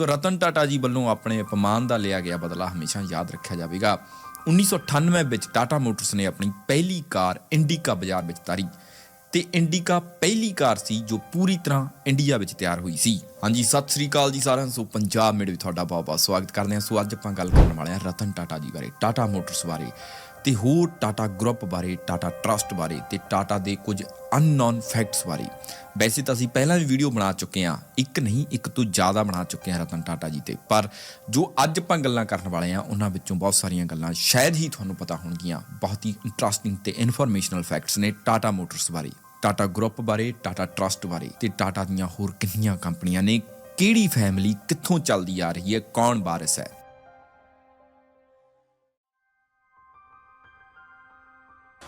ਸੋ ਰਤਨ ਟਾਟਾ ਜੀ ਵੱਲੋਂ ਆਪਣੇ ਅਪਮਾਨ ਦਾ ਲਿਆ ਗਿਆ ਬਦਲਾ ਹਮੇਸ਼ਾ ਯਾਦ ਰੱਖਿਆ ਜਾਵੇਗਾ। 1998 ਵਿੱਚ ਟਾਟਾ ਮੋਟਰਸ ਨੇ ਆਪਣੀ ਪਹਿਲੀ ਕਾਰ ਇੰਡੀਕਾ ਬਾਜ਼ਾਰ ਵਿੱਚ ਤਾਰੀ ਤੇ ਇੰਡੀਕਾ ਪਹਿਲੀ ਕਾਰ ਸੀ ਜੋ ਪੂਰੀ ਤਰ੍ਹਾਂ ਇੰਡੀਆ ਵਿੱਚ ਤਿਆਰ ਹੋਈ ਸੀ। ਹਾਂਜੀ, ਸਤਿ ਸ੍ਰੀ ਅਕਾਲ ਜੀ ਸਾਰਿਆਂ ਨੂੰ। ਸੋ ਪੰਜਾਬ ਮੇਡ ਵਿੱਚ ਤੁਹਾਡਾ ਬਹੁਤ ਬਹੁਤ ਸਵਾਗਤ ਕਰਦੇ ਹਾਂ। ਸੋ ਅੱਜ ਆਪਾਂ ਗੱਲ ਕਰਨ ਵਾਲੇ ਹਾਂ ਰਤਨ ਟਾਟਾ ਜੀ ਬਾਰੇ, ਟਾਟਾ ਮੋਟਰਸ ਬਾਰੇ ਤੇ ਹੋਰ ਟਾਟਾ ਗਰੁੱਪ ਬਾਰੇ, ਟਾਟਾ ਟਰਸਟ ਬਾਰੇ ਤੇ ਟਾਟਾ ਦੇ ਕੁਝ ਅਨਨੋਨ ਫੈਕਟਸ ਬਾਰੇ। ਵੈਸੇ ਤਾਂ ਅਸੀਂ ਪਹਿਲਾਂ ਵੀ ਵੀਡੀਓ ਬਣਾ ਚੁੱਕੇ ਹਾਂ। ਇੱਕ ਨਹੀਂ, ਇੱਕ ਤੋਂ ਜ਼ਿਆਦਾ ਬਣਾ ਚੁੱਕੇ ਹਾਂ ਰਤਨ ਟਾਟਾ ਜੀ ਤੇ। ਪਰ ਜੋ ਅੱਜ ਆਪਾਂ ਗੱਲਾਂ ਕਰਨ ਵਾਲੇ ਹਾਂ, ਉਹਨਾਂ ਵਿੱਚੋਂ ਬਹੁਤ ਸਾਰੀਆਂ ਗੱਲਾਂ ਸ਼ਾਇਦ ਹੀ ਤੁਹਾਨੂੰ ਪਤਾ ਹੋਣਗੀਆਂ। ਬਹੁਤ ਹੀ ਇੰਟਰਸਟਿੰਗ ਤੇ ਇਨਫੋਰਮੇਸ਼ਨਲ ਫੈਕਟਸ ਨੇ ਟਾਟਾ ਮੋਟਰਸ ਬਾਰੇ, ਟਾਟਾ ਗਰੁੱਪ ਬਾਰੇ, ਟਾਟਾ ਟਰਸਟ ਬਾਰੇ ਤੇ ਟਾਟਾ ਦੀਆਂ ਹੋਰ ਕਿੰਨੀਆਂ ਕੰਪਨੀਆਂ ਨੇ, ਕਿਹੜੀ ਫੈਮਿਲੀ ਕਿੱਥੋਂ ਚੱਲਦੀ ਆ ਰਹੀ ਹੈ, ਕੌਣ ਵਾਰਿਸ ਹੈ?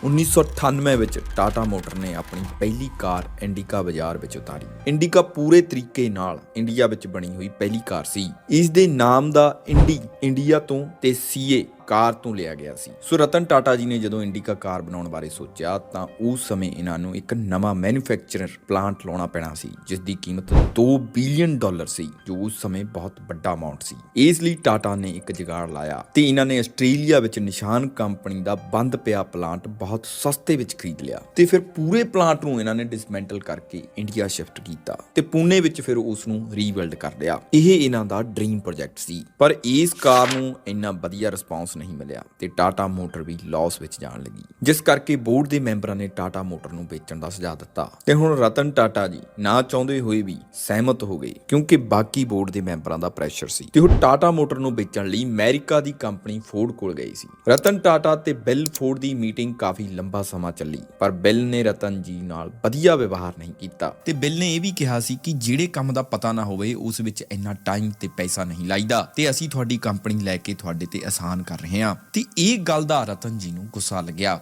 1998 ਵਿੱਚ ਟਾਟਾ ਮੋਟਰ ਨੇ ਆਪਣੀ ਪਹਿਲੀ ਕਾਰ ਇੰਡੀਕਾ ਬਾਜ਼ਾਰ ਵਿੱਚ ਉਤਾਰੀ। ਇੰਡੀਕਾ ਪੂਰੇ ਤਰੀਕੇ ਨਾਲ ਇੰਡੀਆ ਵਿੱਚ ਬਣੀ ਹੋਈ ਪਹਿਲੀ ਕਾਰ ਸੀ। ਇਸ ਦੇ ਨਾਮ ਦਾ ਇੰਡੀ ਇੰਡੀਆ ਤੋਂ ਤੇ ਸੀਏ ਕਾਰ ਤੋਂ ਲਿਆ ਗਿਆ ਸੀ। ਸੋ ਰਤਨ ਟਾਟਾ ਜੀ ਨੇ ਜਦੋਂ ਇੰਡੀਕਾ ਕਾਰ ਬਣਾਉਣ ਬਾਰੇ ਸੋਚਿਆ ਤਾਂ ਉਸ ਸਮੇਂ ਇਹਨਾਂ ਨੂੰ ਇੱਕ ਨਵਾਂ ਮੈਨੂਫੈਕਚਰਰ ਪਲਾਂਟ ਲਾਉਣਾ ਪੈਣਾ ਸੀ ਜਿਸ ਦੀ ਕੀਮਤ 2 ਬਿਲੀਅਨ ਡਾਲਰ ਸੀ, ਜੋ ਉਸ ਸਮੇਂ ਬਹੁਤ ਵੱਡਾ ਅਮਾਉਂਟ ਸੀ। ਇਸ ਲਈ ਟਾਟਾ ਨੇ ਇੱਕ ਜੁਗਾੜ ਲਾਇਆ ਤੇ ਇਹਨਾਂ ਨੇ ਆਸਟ੍ਰੇਲੀਆ ਵਿੱਚ ਨਿਸ਼ਾਨ ਕੰਪਨੀ ਦਾ ਬੰਦ ਪਿਆ ਪਲਾਂਟ ਬਹੁਤ ਸਸਤੇ ਵਿੱਚ ਖਰੀਦ ਲਿਆ। ਤੇ ਫਿਰ ਪੂਰੇ ਪਲਾਂਟ ਨੂੰ ਇਹਨਾਂ ਨੇ ਡਿਸਮੈਂਟਲ ਕਰਕੇ ਇੰਡੀਆ ਸ਼ਿਫਟ ਕੀਤਾ ਤੇ ਪੂਨੇ ਵਿੱਚ ਫਿਰ ਉਸ ਨੂੰ ਰੀਬਿਲਡ ਕਰ ਲਿਆ। ਇਹ ਇਹਨਾਂ ਦਾ ਡ੍ਰੀਮ ਪ੍ਰੋਜੈਕਟ ਸੀ। ਪਰ ਇਸ ਕਾਰ ਨੂੰ ਇੰਨਾ ਵਧੀਆ ਰਿਸਪਾਂਸ ਨਹੀਂ ਮਿਲਿਆ ਤੇ ਟਾਟਾ ਮੋਟਰ ਵੀ ਲਾਸ ਵਿੱਚ ਜਾਣ ਲੱਗੀ। ਜਿਸ ਕਰਕੇ ਬੋਰਡ ਦੇ ਮੈਂਬਰਾਂ ਨੇ ਟਾਟਾ ਮੋਟਰ ਨੂੰ ਵੇਚਣ ਦਾ ਸੁਝਾਅ ਦਿੱਤਾ। ਤੇ ਹੁਣ ਰਤਨ ਟਾਟਾ ਜੀ ਨਾ ਚਾਹੁੰਦੇ ਹੋਏ ਵੀ ਸਹਿਮਤ ਹੋ ਗਏ, ਕਿਉਂਕਿ ਬਾਕੀ ਬੋਰਡ ਦੇ ਮੈਂਬਰਾਂ ਦਾ ਪ੍ਰੈਸ਼ਰ ਸੀ। ਤੇ ਉਹ ਟਾਟਾ ਮੋਟਰ ਨੂੰ ਵੇਚਣ ਲਈ ਅਮਰੀਕਾ ਦੀ ਕੰਪਨੀ ਫੋਰਡ ਕੋਲ ਗਈ ਸੀ। ਰਤਨ ਟਾਟਾ ਤੇ ਬਿਲ ਫੋਰਡ ਦੀ ਮੀਟਿੰਗ ਕਾਫੀ ਲੰਬਾ ਸਮਾਂ ਚੱਲੀ, ਪਰ ਬਿਲ ਨੇ ਰਤਨ ਜੀ ਨਾਲ ਵਧੀਆ ਵਿਵਹਾਰ ਨਹੀਂ ਕੀਤਾ। ਤੇ ਬਿਲ ਨੇ ਇਹ ਵੀ ਕਿਹਾ ਸੀ ਕਿ ਜਿਹੜੇ ਕੰਮ ਦਾ ਪਤਾ ਨਾ ਹੋਵੇ, ਉਸ ਵਿੱਚ ਇੰਨਾ ਟਾਈਮ ਤੇ ਪੈਸਾ ਨਹੀਂ ਲਾਈਦਾ। ਤੇ ਅਸੀਂ ਤੁਹਾਡੀ ਕੰਪਨੀ ਲੈ ਕੇ ਤੁਹਾਡੇ ਤੇ ਆਸਾਨ ਕਰ ਰਹੇ ਹਾਂ। ਤੇ ਇਹ ਗੱਲ ਦਾ ਰਤਨ ਜੀ ਨੂੰ ਗੁੱਸਾ ਲੱਗਿਆ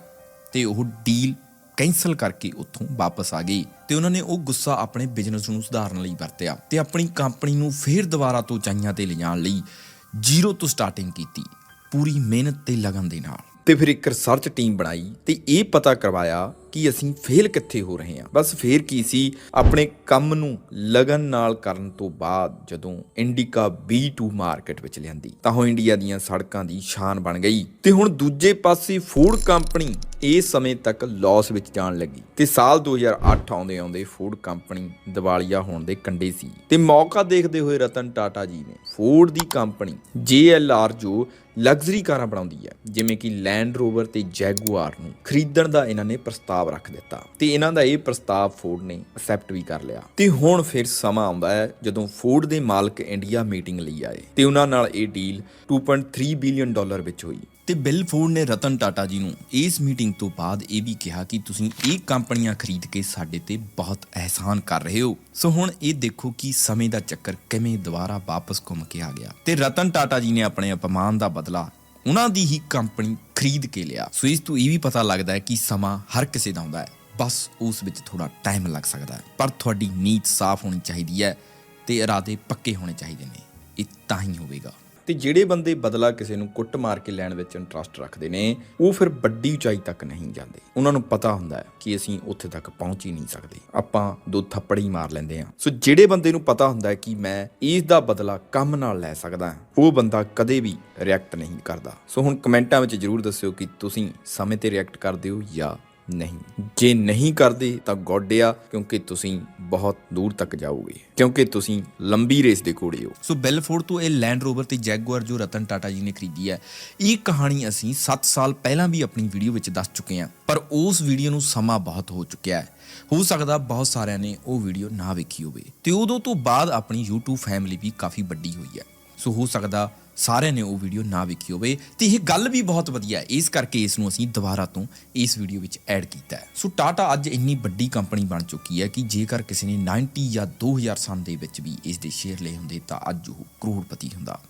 ਤੇ ਉਹ ਡੀਲ ਕੈਂਸਲ ਕਰਕੇ ਉੱਥੋਂ ਵਾਪਸ ਆ ਗਈ ਤੇ ਉਹਨਾਂ ਨੇ ਉਹ ਗੁੱਸਾ ਆਪਣੇ ਬਿਜ਼ਨਸ ਨੂੰ ਸੁਧਾਰਨ ਲਈ ਵਰਤਿਆ ਤੇ ਆਪਣੀ ਕੰਪਨੀ ਨੂੰ ਫੇਰ ਦੁਬਾਰਾ ਤੋਂ ਚਾਈਆਂ ਤੇ ਲਿਜਾਣ ਲਈ ਜ਼ੀਰੋ ਤੋਂ ਸਟਾਰਟਿੰਗ ਕੀਤੀ, ਪੂਰੀ ਮਿਹਨਤ ਤੇ ਲਗਨ ਦੇ ਨਾਲ। ਤੇ ਫਿਰ ਇੱਕ ਰਿਸਰਚ ਟੀਮ ਬਣਾਈ ਤੇ ਇਹ ਪਤਾ ਕਰਵਾਇਆ ਕਿ ਅਸੀਂ ਫੇਲ ਕਿੱਥੇ ਹੋ ਰਹੇ ਹਾਂ? ਬਸ ਫੇਰ ਕੀ ਸੀ? ਆਪਣੇ ਕੰਮ ਨੂੰ ਲਗਨ ਨਾਲ ਕਰਨ ਤੋਂ ਬਾਅਦ ਜਦੋਂ ਇੰਡੀਕਾ B2 ਮਾਰਕੀਟ ਵਿੱਚ ਲਿਆਂਦੀ, ਤਾਂ ਉਹ ਇੰਡੀਆ ਦੀਆਂ ਸੜਕਾਂ ਦੀ ਸ਼ਾਨ ਬਣ ਗਈ ਤੇ ਹੁਣ ਦੂਜੇ ਪਾਸੇ ਫੂਡ ਕੰਪਨੀ ਇਸ ਸਮੇਂ ਤੱਕ ਲਾਸ ਵਿੱਚ ਜਾਣ ਲੱਗੀ ਤੇ ਸਾਲ 2008 ਆਉਂਦੇ ਆਉਂਦੇ ਫੂਡ ਕੰਪਨੀ ਦਿਵਾਲੀਆ ਹੋਣ ਦੇ ਕੰਢੇ ਸੀ ਤੇ ਮੌਕਾ ਦੇਖਦੇ ਹੋਏ ਰਤਨ ਟਾਟਾ ਜੀ ਨੇ ਫੂਡ ਦੀ ਕੰਪਨੀ JLR ਜੋ ਲਗਜ਼ਰੀ ਕਾਰਾਂ ਬਣਾਉਂਦੀ ਹੈ, ਜਿਵੇਂ ਕਿ ਲੈਂਡ ਰੋਵਰ ਤੇ ਜੈਗੁਆਰ ਨੂੰ ਖਰੀਦਣ ਦਾ ਇਹਨਾਂ ਨੇ ਪ੍ਰਸਤਾਵ ਰੱਖ ਦਿੱਤਾ ਤੇ ਇਹਨਾਂ ਦਾ ਇਹ ਪ੍ਰਸਤਾਵ ਫੋਰਡ ਨੇ ਅਸੈਪਟ ਵੀ ਕਰ ਲਿਆ। ਤੇ ਹੁਣ ਫਿਰ ਸਮਾਂ ਆਉਂਦਾ ਹੈ ਜਦੋਂ ਫੋਰਡ ਦੇ ਮਾਲਕ ਇੰਡੀਆ ਮੀਟਿੰਗ ਲਈ ਆਏ ਤੇ ਉਹਨਾਂ ਨਾਲ ਇਹ ਡੀਲ 2.3 ਬਿਲੀਅਨ ਡਾਲਰ ਵਿੱਚ ਹੋਈ। ਤੇ ਬਿਲ ਫੋਰਡ ਨੇ ਰਤਨ ਟਾਟਾ ਜੀ ਨੂੰ ਇਸ ਮੀਟਿੰਗ ਤੋਂ ਬਾਅਦ ਇਹ ਵੀ ਕਿਹਾ ਕਿ ਤੁਸੀਂ ਇਹ ਕੰਪਨੀਆਂ ਖਰੀਦ ਕੇ ਸਾਡੇ ਤੇ ਬਹੁਤ ਅਹਿਸਾਨ ਕਰ ਰਹੇ ਹੋ। ਸੋ ਹੁਣ ਇਹ ਦੇਖੋ ਕਿ ਸਮੇਂ ਦਾ ਚੱਕਰ ਕਿਵੇਂ ਦੁਬਾਰਾ ਵਾਪਸ ਘੁੰਮ ਕੇ ਆ ਗਿਆ। ਤੇ ਰਤਨ ਟਾਟਾ ਜੀ ਨੇ ਆਪਣੇ ਅਪਮਾਨ ਦਾ ਬਦਲਾ ਉਹਨਾਂ ਦੀ ਹੀ ਕੰਪਨੀ ਖਰੀਦ ਕੇ ਲਿਆ। ਸੋ ਇਸ ਤੋਂ ਇਹ ਵੀ ਪਤਾ ਲੱਗਦਾ ਹੈ ਕਿ ਸਮਾਂ ਹਰ ਕਿਸੇ ਦਾ ਹੁੰਦਾ ਹੈ। ਬਸ ਉਸ ਵਿੱਚ ਥੋੜਾ ਟਾਈਮ ਲੱਗ ਸਕਦਾ ਹੈ। ਪਰ ਤੁਹਾਡੀ ਨੀਤ ਸਾਫ਼ ਹੋਣੀ ਚਾਹੀਦੀ ਹੈ ਤੇ ਇਰਾਦੇ ਪੱਕੇ ਹੋਣੇ ਚਾਹੀਦੇ ਨੇ। ਇਹ ਤਾਂ ਹੀ ਹੋਵੇਗਾ। ਤੇ ਜਿਹੜੇ ਬੰਦੇ ਬਦਲਾ ਕਿਸੇ ਨੂੰ ਕੁੱਟ ਮਾਰ ਕੇ ਲੈਣ ਵਿੱਚ ਇੰਟਰਸਟ ਰੱਖਦੇ ਨੇ, ਉਹ ਫਿਰ ਵੱਡੀ ਉਚਾਈ ਤੱਕ ਨਹੀਂ ਜਾਂਦੇ। ਉਹਨਾਂ ਨੂੰ ਪਤਾ ਹੁੰਦਾ ਹੈ ਕਿ ਅਸੀਂ ਉੱਥੇ ਤੱਕ ਪਹੁੰਚ ਹੀ ਨਹੀਂ ਸਕਦੇ। ਆਪਾਂ ਦੋ ਥੱਪੜ ਹੀ ਮਾਰ ਲੈਂਦੇ ਆ ਸੋ ਜਿਹੜੇ ਬੰਦੇ ਨੂੰ ਪਤਾ ਹੁੰਦਾ ਹੈ ਕਿ ਮੈਂ ਇਸ ਦਾ ਬਦਲਾ ਕੰਮ ਨਾਲ ਲੈ ਸਕਦਾ ਉਹ ਬੰਦਾ ਕਦੇ ਵੀ ਰਿਐਕਟ ਨਹੀਂ ਕਰਦਾ। ਸੋ ਹੁਣ ਕਮੈਂਟਾਂ ਵਿੱਚ ਜਰੂਰ ਦੱਸਿਓ ਕਿ ਤੁਸੀਂ ਸਮੇਂ ਤੇ ਰਿਐਕਟ ਕਰਦੇ ਹੋ ਜਾਂ ਨਹੀਂ। ਜੇ ਨਹੀਂ ਕਰਦੇ ਤਾਂ ਗੋਡਿਆ, ਕਿਉਂਕਿ ਤੁਸੀਂ ਬਹੁਤ ਦੂਰ ਤੱਕ ਜਾਓਗੇ, ਕਿਉਂਕਿ ਤੁਸੀਂ ਲੰਬੀ ਰੇਸ ਦੇ ਘੋੜੇ ਹੋ। ਸੋ ਬੈਲਫੋਰਡ ਤੋਂ ਇਹ ਲੈਂਡ ਰੋਵਰ ਤੇ ਜੈਗੁਆਰ ਜੋ ਰਤਨ ਟਾਟਾ ਜੀ ਨੇ ਖਰੀਦੀ ਹੈ, ਇਹ ਕਹਾਣੀ ਅਸੀਂ 7 ਸਾਲ ਪਹਿਲਾਂ ਵੀ ਆਪਣੀ ਵੀਡੀਓ ਵਿੱਚ ਦੱਸ ਚੁੱਕੇ ਹਾਂ, ਪਰ ਉਸ ਵੀਡੀਓ ਨੂੰ ਸਮਾਂ ਬਹੁਤ ਹੋ ਚੁੱਕਿਆ ਹੈ। ਹੋ ਸਕਦਾ ਬਹੁਤ ਸਾਰਿਆਂ ਨੇ ਉਹ ਵੀਡੀਓ ਨਾ ਵੇਖੀ ਹੋਵੇ, ਤੇ ਉਦੋਂ ਤੋਂ ਬਾਅਦ ਆਪਣੀ YouTube ਫੈਮਿਲੀ ਵੀ ਕਾਫੀ ਵੱਡੀ ਹੋਈ ਹੈ। ਸੋ ਹੋ ਸਕਦਾ ਸਾਰਿਆਂ ਨੇ ਉਹ ਵੀਡੀਓ ਨਾ ਵੇਖੀ ਹੋਵੇ ਤੇ ਇਹ ਗੱਲ ਵੀ ਬਹੁਤ ਵਧੀਆ ਇਸ ਕਰਕੇ ਇਸ ਨੂੰ ਅਸੀਂ ਦੁਬਾਰਾ ਤੋਂ ਇਸ ਵੀਡੀਓ ਵਿੱਚ ਐਡ ਕੀਤਾ ਹੈ। ਸੋ ਟਾਟਾ ਅੱਜ ਇੰਨੀ ਵੱਡੀ ਕੰਪਨੀ ਬਣ ਚੁੱਕੀ ਹੈ ਕਿ ਜੇਕਰ ਕਿਸੇ ਨੇ 90 ਜਾਂ 2000 ਸਾਲ ਦੇ ਵਿੱਚ ਵੀ ਇਸ ਦੇ ਸ਼ੇਅਰ ਲਏ ਹੁੰਦੇ ਤਾਂ ਅੱਜ ਉਹ ਕਰੋੜਪਤੀ ਹੁੰਦਾ।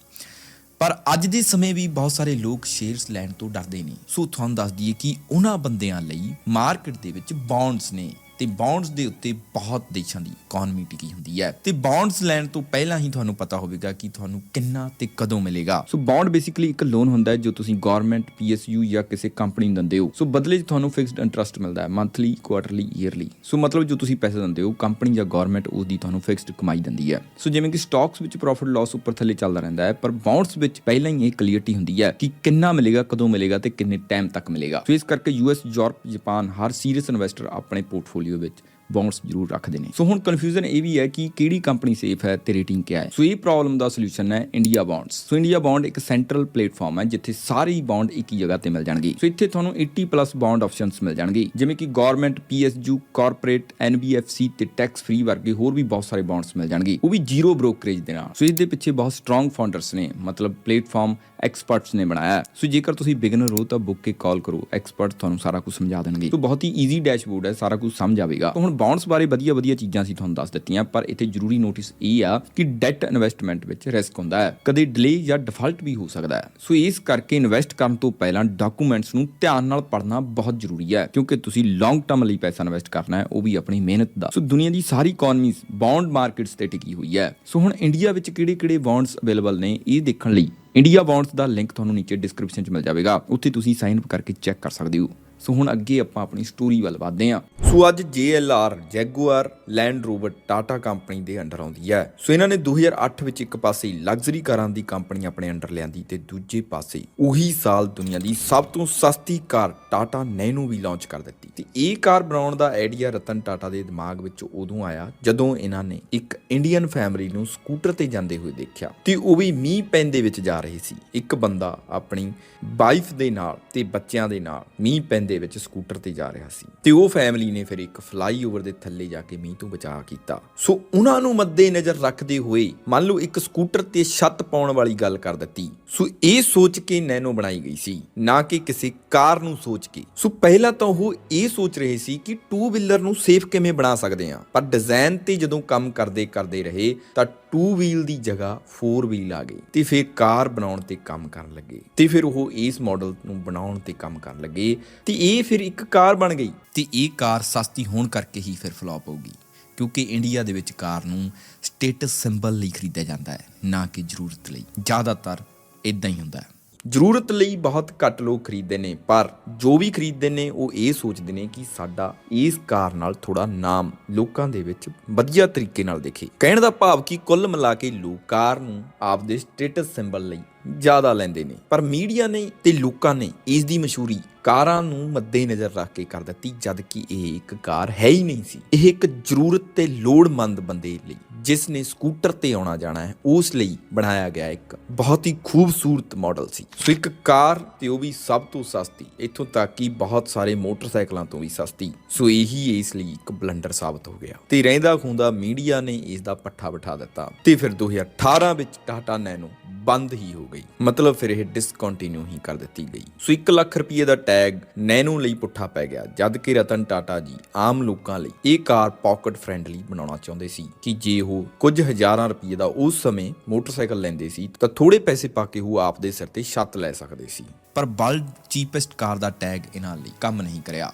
ਪਰ ਅੱਜ ਦੇ ਸਮੇਂ ਵੀ ਬਹੁਤ ਸਾਰੇ ਲੋਕ ਸ਼ੇਅਰਸ ਲੈਣ ਤੋਂ ਡਰਦੇ ਨੇ। ਸੋ ਤੁਹਾਨੂੰ ਦੱਸ ਦਈਏ ਕਿ ਉਹਨਾਂ ਬੰਦਿਆਂ ਲਈ ਮਾਰਕੀਟ ਦੇ ਵਿੱਚ ਬੌਂਡਸ ਨੇ ਤੇ ਬੌਂਡਸ ਦੇ ਉੱਤੇ ਬਹੁਤ ਦੇਸ਼ਾਂ ਦੀ ਇਕਨੋਮੀ ਟਿਕੀ ਹੁੰਦੀ ਹੈ। ਤੇ ਬੌਂਡਸ ਲੈਣ ਤੋਂ ਪਹਿਲਾਂ ਹੀ ਤੁਹਾਨੂੰ ਪਤਾ ਹੋਵੇਗਾ ਕਿ ਤੁਹਾਨੂੰ ਕਿੰਨਾ ਤੇ ਕਦੋਂ ਮਿਲੇਗਾ। ਸੋ ਬੌਂਡ ਬੇਸਿਕਲੀ ਇੱਕ ਲੋਨ ਹੁੰਦਾ ਹੈ ਜੋ ਤੁਸੀਂ ਗਵਰਨਮੈਂਟ ਪੀਐਸਯੂ ਜਾਂ ਕਿਸੇ ਕੰਪਨੀ ਨੂੰ ਦਿੰਦੇ ਹੋ। ਸੋ ਬਦਲੇ 'ਚ ਤੁਹਾਨੂੰ ਫਿਕਸਡ ਇੰਟਰਸਟ ਮਿਲਦਾ ਹੈ ਮੰਥਲੀ ਕੁਆਟਰਲੀ ਈਅਰਲੀ ਸੋ ਮਤਲਬ ਜੋ ਤੁਸੀਂ ਪੈਸੇ ਦਿੰਦੇ ਹੋ ਕੰਪਨੀ ਜਾਂ ਗਵਰਨਮੈਂਟ ਉਹਦੀ ਤੁਹਾਨੂੰ ਫਿਕਸਡ ਕਮਾਈ ਦਿੰਦੀ ਹੈ। ਸੋ ਜਿਵੇਂ ਕਿ ਸਟਾਕਸ ਵਿੱਚ ਪ੍ਰੋਫਿਟ ਲਾਸ ਉੱਪਰ ਥੱਲੇ ਚੱਲਦਾ ਰਹਿੰਦਾ ਹੈ, ਪਰ ਬੌਂਡਸ ਵਿੱਚ ਪਹਿਲਾਂ ਹੀ ਇਹ ਕਲੀਅਰਟੀ ਹੁੰਦੀ ਹੈ ਕਿ ਕਿੰਨਾ ਮਿਲੇਗਾ, ਕਦੋਂ ਮਿਲੇਗਾ ਤੇ ਕਿੰਨੇ ਟਾਈਮ ਤੱਕ ਮਿਲੇਗਾ। ਸੋ ਇਸ ਕਰਕੇ ਯੂਐਸ ਯੂਰਪ ਜਾਪਾਨ ਹਰ ਸੀਰੀਅਸ ਇਨਵੈਸਟਰ ਆਪਣੇ ਪੋਰਟਫੋਲੀਓ ਵਿੱਚ ਬੌਂਡਸ ਜ਼ਰੂਰ ਰੱਖਦੇ ਨੇ। ਸੋ ਹੁਣ ਕਨਫਿਊਜ਼ਨ ਇਹ ਵੀ ਹੈ ਕਿ ਕਿਹੜੀ ਕੰਪਨੀ ਸੇਫ ਹੈ ਤੇ ਰੇਟਿੰਗ ਕਿਆ ਹੈ। ਸੋ ਇਹ ਪ੍ਰੋਬਲਮ ਦਾ ਸੋਲੂਸ਼ਨ ਹੈ India bonds so India bond ਇੱਕ ਸੈਂਟਰਲ ਪਲੇਟਫਾਰਮ ਹੈ ਜਿੱਥੇ ਸਾਰੇ ਹੀ ਬੌਂਡ ਇੱਕ ਹੀ ਜਗ੍ਹਾ ਤੇ ਮਿਲ ਜਾਣਗੇ। ਸੋ ਇੱਥੇ ਤੁਹਾਨੂੰ 80 ਪਲੱਸ ਬੌਂਡ ਆਪਸ਼ਨਸ ਮਿਲ ਜਾਣਗੇ। ਜਿਵੇਂ ਕਿ ਗਵਰਨਮੈਂਟ ਪੀਐਸਯੂ ਕਾਰਪੋਰੇਟ ਐਨਬੀਐਫਸੀ ਤੇ ਟੈਕਸ ਫ੍ਰੀ ਵਰਗੇ ਹੋਰ ਵੀ ਬਹੁਤ ਸਾਰੇ ਬੌਂਡਸ ਮਿਲ ਜਾਣਗੇ। ਉਹ ਵੀ ਜ਼ੀਰੋ ਬ੍ਰੋਕਰੇਜ ਦੇ ਨਾਲ। ਸੋ ਇਸ ਦੇ ਪਿੱਛੇ ਬਹੁਤ ਸਟਰੋਂਗ ਫਾਊਂਡਰਸ ਨੇ, ਮਤਲਬ ਪਲੇਟਫਾਰਮ ਐਕਸਪਰਟਸ ਨੇ ਬਣਾਇਆ। ਸੋ ਜੇਕਰ ਤੁਸੀਂ ਬਿਗਨਰ ਹੋ ਤਾਂ ਬੁੱਕ ਕੇ ਕਾਲ ਕਰੋ। ਐਕਸਪਰਟ ਤੁਹਾਨੂੰ ਸਾਰਾ ਕੁਝ ਸਮਝਾ ਦੇਣਗੇ। ਸੋ ਬਹੁਤ ਹੀ ਈਜ਼ੀ ਡੈਸ਼ਬੋਰਡ ਹੈ, ਸਾਰਾ ਕੁਝ ਸਮਝ ਆਵੇਗਾ। ਹੁਣ ਬੌਂਡਸ ਬਾਰੇ ਵਧੀਆ ਵਧੀਆ ਚੀਜ਼ਾਂ ਸੀ ਤੁਹਾਨੂੰ ਦੱਸ ਦਿੱਤੀਆਂ, ਪਰ ਇੱਥੇ ਜ਼ਰੂਰੀ ਨੋਟਿਸ ਇਹ ਆ ਕਿ ਡੈਟ ਇਨਵੈਸਟਮੈਂਟ ਵਿੱਚ ਰਿਸਕ ਹੁੰਦਾ ਹੈ। ਕਦੇ ਡਿਲੇ ਜਾਂ ਡਿਫਾਲਟ ਵੀ ਹੋ ਸਕਦਾ ਹੈ। ਸੋ ਇਸ ਕਰਕੇ ਇਨਵੈਸਟ ਕਰਨ ਤੋਂ ਪਹਿਲਾਂ ਡਾਕੂਮੈਂਟਸ ਨੂੰ ਧਿਆਨ ਨਾਲ ਪੜ੍ਹਨਾ ਬਹੁਤ ਜ਼ਰੂਰੀ ਹੈ, ਕਿਉਂਕਿ ਤੁਸੀਂ ਲੌਂਗ ਟਰਮ ਲਈ ਪੈਸਾ ਇਨਵੈਸਟ ਕਰਨਾ ਹੈ, ਉਹ ਵੀ ਆਪਣੀ ਮਿਹਨਤ ਦਾ। ਸੋ ਦੁਨੀਆ ਦੀ ਸਾਰੀ ਇਕਨੋਮੀਜ਼ ਬੌਂਡ ਮਾਰਕੀਟਸ ਤੇ ਟਿਕੀ ਹੋਈ ਹੈ। ਸੋ ਹੁਣ ਇੰਡੀਆ ਵਿੱਚ ਕਿਹੜੇ-ਕਿਹੜੇ ਬੌਂਡਸ ਅਵੇਲੇਬਲ ਨੇ, ਇਹ ਦੇਖਣ ਲਈ ਇੰਡੀਆ ਬੌਂਡਸ ਦਾ ਲਿੰਕ ਤੁਹਾਨੂੰ ਨੀਚੇ ਡਿਸਕ੍ਰਿਪਸ਼ਨ 'ਚ ਮਿਲ ਜਾਵੇਗਾ। ਉੱਥੇ ਤੁਸੀਂ ਸਾਈਨ ਅਪ ਕਰਕੇ ਚੈੱਕ ਕਰ ਸਕਦੇ ਹੋ। ਸੋ ਹੁਣ ਅੱਗੇ ਆਪਾਂ ਆਪਣੀ ਸਟੋਰੀ ਵੱਲ ਵਧਦੇ ਹਾਂ। ਸੋ ਅੱਜ JLR Jaguar Land Rover Tata company ਦੇ ਅੰਡਰ ਆਉਂਦੀ ਹੈ। ਸੋ ਇਹਨਾਂ ਨੇ 2008 ਵਿੱਚ ਇੱਕ ਪਾਸੇ ਲਗਜ਼ਰੀ ਕਾਰਾਂ ਦੀ ਕੰਪਨੀ ਆਪਣੇ ਅੰਡਰ ਲਿਆਂਦੀ ਤੇ ਦੂਜੇ ਪਾਸੇ ਉਹੀ ਸਾਲ ਦੁਨੀਆ ਦੀ ਸਭ ਤੋਂ ਸਸਤੀ ਕਾਰ ਟਾਟਾ ਨੈਨੋ ਵੀ ਲਾਂਚ ਕਰ ਦਿੱਤੀ। ਤੇ ਇਹ ਕਾਰ ਬਣਾਉਣ ਦਾ ਆਈਡੀਆ ਰਤਨ ਟਾਟਾ ਦੇ ਦਿਮਾਗ ਵਿੱਚ ਉਦੋਂ ਆਇਆ ਜਦੋਂ ਇਹਨਾਂ ਨੇ ਇੱਕ ਇੰਡੀਅਨ ਫੈਮਿਲੀ ਨੂੰ ਸਕੂਟਰ ਤੇ ਜਾਂਦੇ ਹੋਏ ਦੇਖਿਆ। ਤੇ ਉਹ ਵੀ ਮੀਂਹ ਪੈਂਦੇ ਵਿੱਚ ਜਾ ਰਹੇ ਸੀ। ਇੱਕ ਬੰਦਾ ਆਪਣੀ ਵਾਈਫ ਦੇ ਨਾਲ ਤੇ ਬੱਚਿਆਂ ਦੇ ਨਾਲ ਮੀਂਹ ਪੈਂਦੇ ਵਿੱਚ ਸਕੂਟਰ ਤੇ ਜਾ ਰਿਹਾ ਸੀ। ਤੇ ਉਹ ਫੈਮਿਲੀ ਨੇ ਫਿਰ ਇੱਕ ਫਲਾਈਓਵਰ ਦੇ ਥੱਲੇ ਜਾ ਕੇ ਮੀਂਹ ਤੋਂ ਬਚਾਅ ਕੀਤਾ। ਸੋ ਉਹਨਾਂ ਨੂੰ ਮੱਦੇ ਨਜ਼ਰ ਰੱਖਦੇ ਹੋਏ ਮੰਨ ਲਓ ਇੱਕ ਸਕੂਟਰ ਤੇ ਛੱਤ ਪਾਉਣ ਵਾਲੀ ਗੱਲ ਕਰ ਦਿੱਤੀ। ਸੋ ਇਹ ਸੋਚ ਕੇ ਨੈਨੋ ਬਣਾਈ ਗਈ ਸੀ, ਨਾ ਕਿ ਕਿਸੇ ਕਾਰ ਨੂੰ ਸੋਚ ਕੇ। ਸੋ ਪਹਿਲਾਂ ਤਾਂ ਉਹ ਇਹ ਸੋਚ ਰਹੇ ਸੀ ਕਿ ਟੂ ਵੀਲਰ ਨੂੰ ਸੇਫ ਕਿਵੇਂ ਬਣਾ ਸਕਦੇ ਆ ਪਰ ਡਿਜ਼ਾਈਨ ਤੇ ਜਦੋਂ ਕੰਮ ਕਰਦੇ ਕਰਦੇ ਰਹੇ, ਤਾਂ ਟੂ ਵੀਲ ਦੀ ਜਗ੍ਹਾ ਫੋਰ ਵੀਲ ਆ ਗਈ ਤੇ ਫਿਰ ਕਾਰ ਬਣਾਉਣ ਤੇ ਕੰਮ ਕਰਨ ਲੱਗੇ। ਤੇ ਫਿਰ ਉਹ ਇਸ ਮਾਡਲ ਨੂੰ ਬਣਾਉਣ ਤੇ ਕੰਮ ਕਰਨ ਲੱਗੇ ਤੇ ਇਹ ਫਿਰ ਇੱਕ ਕਾਰ ਬਣ ਗਈ। ਤੇ ਇਹ ਕਾਰ ਸਸਤੀ ਹੋਣ ਕਰਕੇ ਹੀ ਫਿਰ ਫਲॉप ਹੋਊਗੀ ਕਿਉਂਕਿ ਇੰਡੀਆ ਦੇ ਵਿੱਚ ਕਾਰ ਨੂੰ ਸਟੇਟਸ ਸਿੰਬਲ ਲਈ ਖਰੀਦਿਆ ਜਾਂਦਾ ਹੈ ਨਾ ਕਿ ਜ਼ਰੂਰਤ ਲਈ। ਜ਼ਿਆਦਾਤਰ ਇਦਾਂ ਹੀ ਹੁੰਦਾ ਹੈ। ਜ਼ਰੂਰਤ ਲਈ ਬਹੁਤ ਘੱਟ ਲੋਕ ਖਰੀਦਦੇ ਨੇ ਪਰ ਜੋ ਵੀ ਖਰੀਦਦੇ ਨੇ ਉਹ ਇਹ ਸੋਚਦੇ ਨੇ ਕਿ ਸਾਡਾ ਇਸ ਕਾਰ ਨਾਲ ਥੋੜਾ ਨਾਮ ਲੋਕਾਂ ਦੇ ਵਿੱਚ ਵਧੀਆ ਤਰੀਕੇ ਨਾਲ ਦੇਖੇ। ਕਹਿਣ ਦਾ ਭਾਵ ਕਿ ਕੁੱਲ ਮਿਲਾ ਕੇ ਲੋਕ ਕਾਰ ਨੂੰ ਆਪਦੇ ਸਟੇਟਸ ਸਿੰਬਲ ਲਈ ਜ਼ਿਆਦਾ ਲੈਂਦੇ ਨੇ। ਪਰ ਮੀਡੀਆ ਨੇ ਤੇ ਲੋਕਾਂ ਨੇ ਇਸ ਦੀ ਮਸ਼ਹੂਰੀ ਕਾਰਾਂ ਨੂੰ ਮੱਦੇ ਨਜ਼ਰ ਰੱਖ ਕੇ ਕਰ ਦਿੱਤੀ, ਜਦ ਕਿ ਇਹ ਇੱਕ ਕਾਰ ਹੈ ਹੀ ਨਹੀਂ ਸੀ। ਇਹ ਇੱਕ ਜ਼ਰੂਰਤ ਤੇ ਲੋੜਮੰਦ ਬੰਦੇ ਲਈ, ਜਿਸ ਨੇ ਸਕੂਟਰ ਤੇ ਆਉਣਾ ਜਾਣਾ ਹੈ, ਉਸ ਲਈ ਬਣਾਇਆ ਗਿਆ ਇੱਕ ਬਹੁਤ ਹੀ ਖੂਬਸੂਰਤ ਮਾਡਲ ਸੀ। ਸੋ ਇੱਕ ਕਾਰ ਤੇ ਉਹ ਵੀ ਸਭ ਤੋਂ ਸਸਤੀ, ਇੱਥੋਂ ਤੱਕ ਕਿ ਬਹੁਤ ਸਾਰੇ ਮੋਟਰਸਾਈਕਲਾਂ ਤੋਂ ਵੀ ਸਸਤੀ। ਸੋ ਇਹੀ ਇਸ ਲਈ ਇੱਕ ਬਲੰਡਰ ਸਾਬਤ ਹੋ ਗਿਆ। ਤੇ ਰਹਿੰਦਾ ਖੁੰਦਾ ਮੀਡੀਆ ਨੇ ਇਸ ਦਾ ਪੱਠਾ ਬਿਠਾ ਦਿੱਤਾ। ਤੇ ਫਿਰ 2018 ਵਿੱਚ ਟਾਟਾ ਨੈਨੋ ਬੰਦ ਹੀ ਹੋ ਗਈ। ਮਤਲਬ ਫਿਰ ਇਹ ਡਿਸਕੰਟੀਨਿਊ ਹੀ ਕਰ ਦਿੱਤੀ ਗਈ। ਸੋ 1 ਲੱਖ ਰੁਪਏ ਦਾ ਟੈਗ ਨੈਨੋ ਲਈ ਪੁੱਠਾ ਪੈ ਗਿਆ, ਜਦ ਕਿ ਰਤਨ ਟਾਟਾ ਜੀ ਆਮ ਲੋਕਾਂ ਲਈ ਇਹ ਕਾਰ ਪਾਕਟ ਫ੍ਰੈਂਡਲੀ ਬਣਾਉਣਾ ਚਾਹੁੰਦੇ ਸੀ ਕਿ ਜੇ ਉਹ ਕੁਝ ਹਜ਼ਾਰਾਂ ਰੁਪਏ ਦਾ ਉਸ ਸਮੇਂ ਮੋਟਰਸਾਈਕਲ ਲੈਂਦੇ ਸੀ, ਤਾਂ ਥੋੜੇ ਪੈਸੇ ਪਾ ਕੇ ਉਹ ਆਪਦੇ ਸਿਰ ਤੇ ਛੱਤ ਲੈ ਸਕਦੇ ਸੀ। ਪਰ ਬਲਡ ਚੀਪੈਸਟ ਕਾਰ ਦਾ ਟੈਗ ਇਹਨਾਂ ਲਈ ਕੰਮ ਨਹੀਂ ਕਰਿਆ।